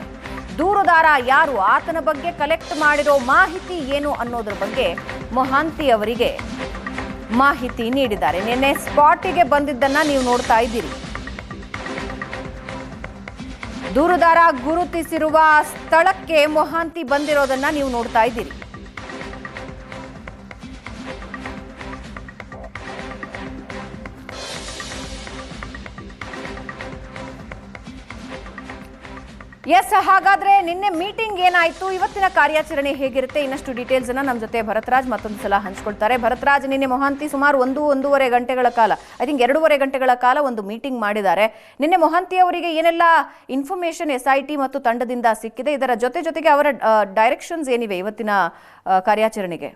ದೂರುದಾರ ಯಾರು? ಆತನ ಬಗ್ಗೆ ಕಲೆಕ್ಟ್ ಮಾಡಿರೋ ಮಾಹಿತಿ ಏನು ಅನ್ನೋದ್ರ ಬಗ್ಗೆ ಮೊಹಾಂತಿ ಅವರಿಗೆ ಮಾಹಿತಿ ನೀಡಿದ್ದಾರೆ. ನಿನ್ನೆ ಸ್ಪಾಟಿಗೆ ಬಂದಿದ್ದನ್ನ ನೀವು ನೋಡ್ತಾ ಇದ್ದೀರಿ. ದೂರುದಾರ ಗುರುತಿಸಿರುವ ಸ್ಥಳಕ್ಕೆ ಮೊಹಾಂತಿ ಬಂದಿರೋದನ್ನ ನೀವು ನೋಡ್ತಾ ಇದ್ದೀರಿ. ಎಸ್ ಹಾಗಾದ್ರೆ ನಿನ್ನೆ ಮೀಟಿಂಗ್ ಏನಾಯ್ತು? ಇವತ್ತಿನ ಕಾರ್ಯಾಚರಣೆ ಹೇಗಿರುತ್ತೆ? ಇನ್ನಷ್ಟು ಡೀಟೇಲ್ಸ್ ಅನ್ನ ನಮ್ಮ ಜೊತೆ ಭರತ್ರಾಜ್ ಮತ್ತೊಂದು ಸಲ ಹಂಚ್ಕೊಳ್ತಾರೆ. ಭರತ್ರಾಜ್, ನಿನ್ನೆ ಮೊಹಾಂತಿ ಸುಮಾರು ಒಂದು ಒಂದೂವರೆ ಗಂಟೆಗಳ ಕಾಲ ಐ ಥಿಂಕ್ ಎರಡೂವರೆ ಗಂಟೆಗಳ ಕಾಲ ಒಂದು ಮೀಟಿಂಗ್ ಮಾಡಿದ್ದಾರೆ. ನಿನ್ನೆ ಮೊಹಾಂತಿ ಅವರಿಗೆ ಏನೆಲ್ಲ ಇನ್ಫಾರ್ಮೇಶನ್ ಎಸ್ ಐ ಟಿ ಮತ್ತು ತಂಡದಿಂದ ಸಿಕ್ಕಿದೆ? ಇದರ ಜೊತೆ ಜೊತೆಗೆ ಅವರ ಡೈರೆಕ್ಷನ್ಸ್ ಏನಿವೆ ಇವತ್ತಿನ ಕಾರ್ಯಾಚರಣೆಗೆ?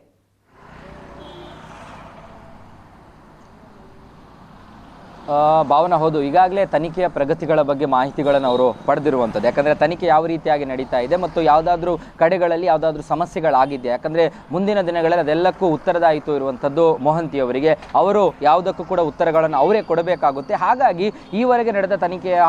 ಭಾವನಾ, ಹೌದು. ಈಗಾಗಲೇ ತನಿಖೆಯ ಪ್ರಗತಿಗಳ ಬಗ್ಗೆ ಮಾಹಿತಿಗಳನ್ನು ಅವರು ಪಡೆದಿರುವಂಥದ್ದು. ಯಾಕಂದರೆ ತನಿಖೆ ಯಾವ ರೀತಿಯಾಗಿ ನಡೀತಾ ಇದೆ ಮತ್ತು ಯಾವುದಾದ್ರೂ ಕಡೆಗಳಲ್ಲಿ ಯಾವುದಾದ್ರೂ ಸಮಸ್ಯೆಗಳಾಗಿದೆಯಾ? ಯಾಕಂದರೆ ಮುಂದಿನ ದಿನಗಳಲ್ಲಿ ಅದೆಲ್ಲಕ್ಕೂ ಉತ್ತರದಾಯಿತು ಇರುವಂಥದ್ದು ಮೊಹಂತಿ ಅವರಿಗೆ. ಅವರು ಯಾವುದಕ್ಕೂ ಕೂಡ ಉತ್ತರಗಳನ್ನು ಅವರೇ ಕೊಡಬೇಕಾಗುತ್ತೆ. ಹಾಗಾಗಿ ಈವರೆಗೆ ನಡೆದ ತನಿಖೆಯ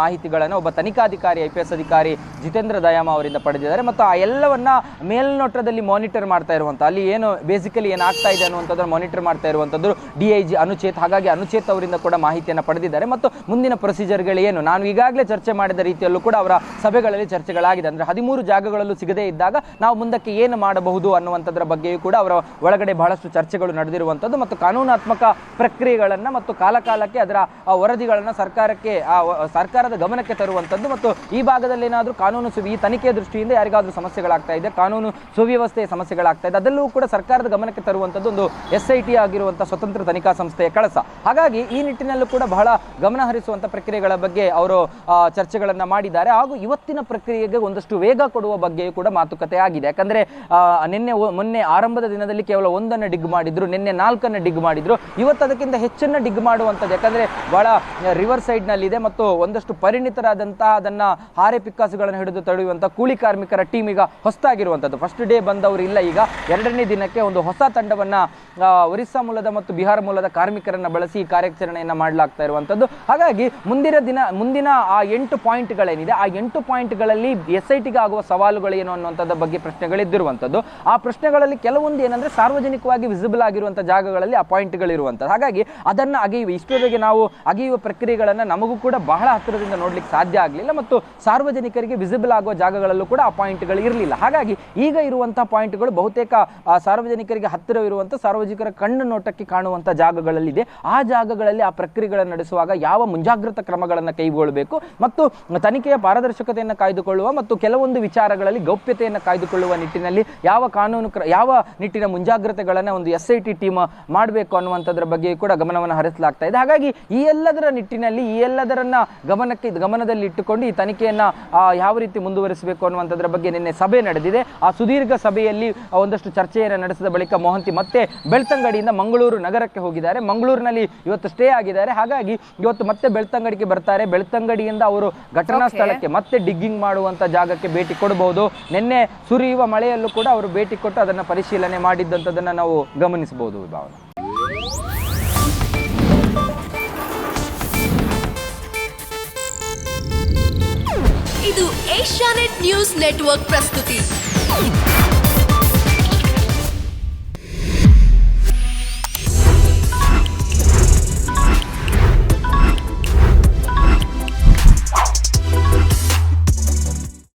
ಮಾಹಿತಿಗಳನ್ನು ಒಬ್ಬ ತನಿಖಾಧಿಕಾರಿ, ಐ ಪಿ ಅಧಿಕಾರಿ ಜಿತೇಂದ್ರ ದಯಾಮ ಅವರಿಂದ ಪಡೆದಿದ್ದಾರೆ. ಮತ್ತು ಆ ಎಲ್ಲವನ್ನ ಮೇಲ್ನೋಟದಲ್ಲಿ ಮಾನಿಟರ್ ಮಾಡ್ತಾ ಇರುವಂಥ, ಅಲ್ಲಿ ಏನು ಬೇಸಿಕಲಿ ಏನಾಗ್ತಾ ಇದೆ ಅನ್ನುವಂಥದ್ದನ್ನು ಮಾನಿಟರ್ ಮಾಡ್ತಾ ಇರುವಂಥದ್ದು ಡಿ ಐ ಜಿ ಅನುಚೇತ್. ಹಾಗಾಗಿ ಅನುಚೇತ್ ಅವರಿಂದ ಕೂಡ ಮಾಹಿತಿಯನ್ನು ಪಡೆದಿದ್ದಾರೆ. ಮತ್ತು ಮುಂದಿನ ಪ್ರೊಸೀಜರ್ಗಳು ಏನು? ನಾನು ಈಗಾಗಲೇ ಚರ್ಚೆ ಮಾಡಿದ ರೀತಿಯಲ್ಲೂ ಕೂಡ ಅವರ ಸಭೆಗಳಲ್ಲಿ ಚರ್ಚೆಗಳಾಗಿದೆ. ಅಂದರೆ ಹದಿಮೂರು ಜಾಗಗಳಲ್ಲೂ ಸಿಗದೇ ಇದ್ದಾಗ ನಾವು ಮುಂದಕ್ಕೆ ಏನು ಮಾಡಬಹುದು ಅನ್ನುವಂಥದ್ರ ಬಗ್ಗೆಯೂ ಕೂಡ ಅವರ ಒಳಗಡೆ ಬಹಳಷ್ಟು ಚರ್ಚೆಗಳು ನಡೆದಿರುವಂಥದ್ದು. ಮತ್ತು ಕಾನೂನಾತ್ಮಕ ಪ್ರಕ್ರಿಯೆಗಳನ್ನು ಮತ್ತು ಕಾಲಕಾಲಕ್ಕೆ ಅದರ ವರದಿಗಳನ್ನು ಸರ್ಕಾರಕ್ಕೆ ಆ, ಸರ್ಕಾರದ ಗಮನಕ್ಕೆ ತರುವಂಥದ್ದು. ಮತ್ತು ಈ ಭಾಗದಲ್ಲಿ ಏನಾದರೂ ಕಾನೂನು ಈ ತನಿಖೆಯ ದೃಷ್ಟಿಯಿಂದ ಯಾರಿಗಾದರೂ ಸಮಸ್ಯೆಗಳಾಗ್ತಾ ಇದೆ ಕಾನೂನು ಸುವ್ಯವಸ್ಥೆಯ ಸಮಸ್ಯೆಗಳಾಗ್ತಾ ಇದೆ ಅದೆಲ್ಲವೂ ಕೂಡ ಸರ್ಕಾರದ ಗಮನಕ್ಕೆ ತರುವಂಥದ್ದು ಒಂದು ಎಸ್ ಐ ಟಿ ಆಗಿರುವಂಥ ಸ್ವತಂತ್ರ ತನಿಖಾ ಸಂಸ್ಥೆಯ ಕಳಸ. ಹಾಗಾಗಿ ಈ ನಿಟ್ಟಿನಲ್ಲೂ ಕೂಡ ಬಹಳ ಗಮನ ಹರಿಸುವಂಥ ಪ್ರಕ್ರಿಯೆಗಳ ಬಗ್ಗೆ ಅವರು ಚರ್ಚೆಗಳನ್ನು ಮಾಡಿದ್ದಾರೆ. ಹಾಗೂ ಇವತ್ತಿನ ಪ್ರಕ್ರಿಯೆಗೆ ಒಂದಷ್ಟು ವೇಗ ಕೊಡುವ ಬಗ್ಗೆಯೂ ಕೂಡ ಮಾತುಕತೆ ಆಗಿದೆ. ಯಾಕಂದ್ರೆ ನಿನ್ನೆ ಮೊನ್ನೆ ಆರಂಭದ ದಿನದಲ್ಲಿ ಕೇವಲ ಒಂದನ್ನು ಡಿಗ್ ಮಾಡಿದ್ರು, ನಿನ್ನೆ ನಾಲ್ಕನ್ನು ಡಿಗ್ ಮಾಡಿದ್ರು. ಇವತ್ತು ಅದಕ್ಕಿಂತ ಹೆಚ್ಚನ್ನ ಡಿಗ್ ಮಾಡುವಂಥದ್ದು. ಯಾಕಂದ್ರೆ, ಬಹಳ ರಿವರ್ ಸೈಡ್ನಲ್ಲಿ ಇದೆ ಮತ್ತು ಒಂದಷ್ಟು ಪರಿಣಿತರಾದಂತಹ ಅದನ್ನ ಹಾರೆ ಪಿಕ್ಕಾಸುಗಳನ್ನು ಹಿಡಿದು ತಡೆಯುವಂಥ ಕೂಲಿ ಕಾರ್ಮಿಕರ ಟೀಮ್ ಈಗ ಹೊಸದಾಗಿರುವಂಥದ್ದು ಫಸ್ಟ್ ಡೇ ಬಂದವರು ಇಲ್ಲ ಈಗ. ಎರಡನೇ ದಿನಕ್ಕೆ ಒಂದು ಹೊಸ ತಂಡವನ್ನ ಒರಿಸ್ಸಾ ಮೂಲದ ಮತ್ತು ಬಿಹಾರ ಮೂಲದ ಕಾರ್ಮಿಕರನ್ನ ಬಳಸಿ ಕಾರ್ಯಾಚರಣೆಯನ್ನ ಮಾಡಲಾಗ್ತಾ ಇರುವಂಥದ್ದು ಹಾಗಾಗಿ ಮುಂದಿನ ದಿನ, ಮುಂದಿನ ಆ ಎಂಟು ಪಾಯಿಂಟ್ಗಳೇನಿದೆ, ಆ ಎಂಟು ಪಾಯಿಂಟ್ಗಳಲ್ಲಿ ಎಸ್ ಐ ಟಿಗೆ ಆಗುವ ಸವಾಲುಗಳು ಏನು ಅನ್ನುವಂಥದ್ದು ಬಗ್ಗೆ ಪ್ರಶ್ನೆಗಳಿದ್ದಿರುವಂಥದ್ದು. ಆ ಪ್ರಶ್ನೆಗಳಲ್ಲಿ ಕೆಲವೊಂದು ಏನಂದ್ರೆ ಸಾರ್ವಜನಿಕವಾಗಿ ವಿಸಿಬಲ್ ಆಗಿರುವಂಥ ಜಾಗಗಳಲ್ಲಿ ಆ ಪಾಯಿಂಟ್ಗಳಿರುವಂಥದ್ದು. ಹಾಗಾಗಿ ಅದನ್ನು ಅಗೆಯುವ, ಇಷ್ಟರವರೆಗೆ ನಾವು ಅಗೆಯುವ ಪ್ರಕ್ರಿಯೆಗಳನ್ನು ನಮಗೂ ಕೂಡ ಬಹಳ ಹತ್ತಿರದಿಂದ ನೋಡ್ಲಿಕ್ಕೆ ಸಾಧ್ಯ ಆಗಲಿಲ್ಲ ಮತ್ತು ಸಾರ್ವಜನಿಕರಿಗೆ ವಿಸಿಬಲ್ ಆಗುವ ಜಾಗಗಳಲ್ಲೂ ಕೂಡ ಆ ಪಾಯಿಂಟ್ಗಳು ಇರಲಿಲ್ಲ. ಹಾಗಾಗಿ ಈಗ ಇರುವಂತಹ ಪಾಯಿಂಟ್ಗಳು ಬಹುತೇಕ ಸಾರ್ವಜನಿಕರಿಗೆ ಹತ್ತಿರವಿರುವಂಥ, ಸಾರ್ವಜನಿಕರ ಕಣ್ಣು ನೋಟಕ್ಕೆ ಕಾಣುವಂಥ ಜಾಗಗಳಲ್ಲಿದೆ. ಆ ಜಾಗಗಳಲ್ಲಿ ಆ ಪ್ರಕ್ರಿಯೆಗಳನ್ನು ನಡೆಸುವಾಗ ಯಾವ ಮುಂಜಾಗ್ರತಾ ಕ್ರಮಗಳನ್ನು ಕೈಗೊಳ್ಳಬೇಕು ಮತ್ತು ತನಿಖೆಯ ಪಾರದರ್ಶಕತೆಯನ್ನು ಕಾಯ್ದುಕೊಳ್ಳುವ ಮತ್ತು ಕೆಲವೊಂದು ವಿಚಾರಗಳಲ್ಲಿ ಗೌಪ್ಯತೆಯನ್ನು ಕಾಯ್ದುಕೊಳ್ಳುವ ನಿಟ್ಟಿನಲ್ಲಿ ಯಾವ ಕಾನೂನು ಕ್ರ, ಯಾವ ನಿಟ್ಟಿನ ಮುಂಜಾಗ್ರತೆಗಳನ್ನು ಒಂದು ಎಸ್ ಐ ಟಿ ಟೀಮ್ ಮಾಡಬೇಕು ಅನ್ನುವಂಥದ್ರ ಬಗ್ಗೆ ಕೂಡ ಗಮನವನ್ನು ಹರಿಸಲಾಗ್ತಾ ಇದೆ. ಹಾಗಾಗಿ ಈ ಎಲ್ಲದರ ನಿಟ್ಟಿನಲ್ಲಿ, ಈ ಎಲ್ಲದರನ್ನ ಗಮನಕ್ಕೆ, ಗಮನದಲ್ಲಿ ಇಟ್ಟುಕೊಂಡು ಈ ತನಿಖೆಯನ್ನು ಯಾವ ರೀತಿ ಮುಂದುವರಿಸಬೇಕು ಅನ್ನುವಂಥದ್ರ ಬಗ್ಗೆ ನಿನ್ನೆ ಸಭೆ ನಡೆದಿದೆ. ಆ ಸುದೀರ್ಘ ಸಭೆಯಲ್ಲಿ ಒಂದಷ್ಟು ಚರ್ಚೆಯನ್ನು ನಡೆಸಿದ ಬಳಿಕ ಮೋಹಂತಿ ಮತ್ತೆ ಬೆಳ್ತಂಗಡಿಯಿಂದ ಮಂಗಳೂರು ನಗರಕ್ಕೆ ಹೋಗಿದ್ದಾರೆ. ಮಂಗಳೂರಿನಲ್ಲಿ ಇವತ್ತು ಸ್ಟೇ ಆಗಿದ್ದಾರೆ ಹಾಗಾಗಿ ಇವತ್ತು ಮತ್ತೆ ಬೆಳ್ತಂಗಡಿಗೆ ಬರ್ತಾರೆ. ಬೆಳ್ತಂಗಡಿಯಿಂದ ಅವರು ಘಟನಾ ಸ್ಥಳಕ್ಕೆ ಮತ್ತೆ ಡಿಗ್ಗಿಂಗ್ ಮಾಡುವಂತ ಜಾಗಕ್ಕೆ ಭೇಟಿ ಕೊಡಬಹುದು. ನಿನ್ನೆ ಸುರಿಯುವ ಮಳೆಯಲ್ಲೂ ಕೂಡ ಅವರು ಭೇಟಿ ಕೊಟ್ಟು ಅದನ್ನ ಪರಿಶೀಲನೆ ಮಾಡಿದ್ದಂಥದ್ದನ್ನು ನಾವು ಗಮನಿಸಬಹುದು ಭಾವನೆ ಇದು ಏಷ್ಯಾನೆಟ್ ನ್ಯೂಸ್ ನೆಟ್ವರ್ಕ್ ಪ್ರಸ್ತುತಿ.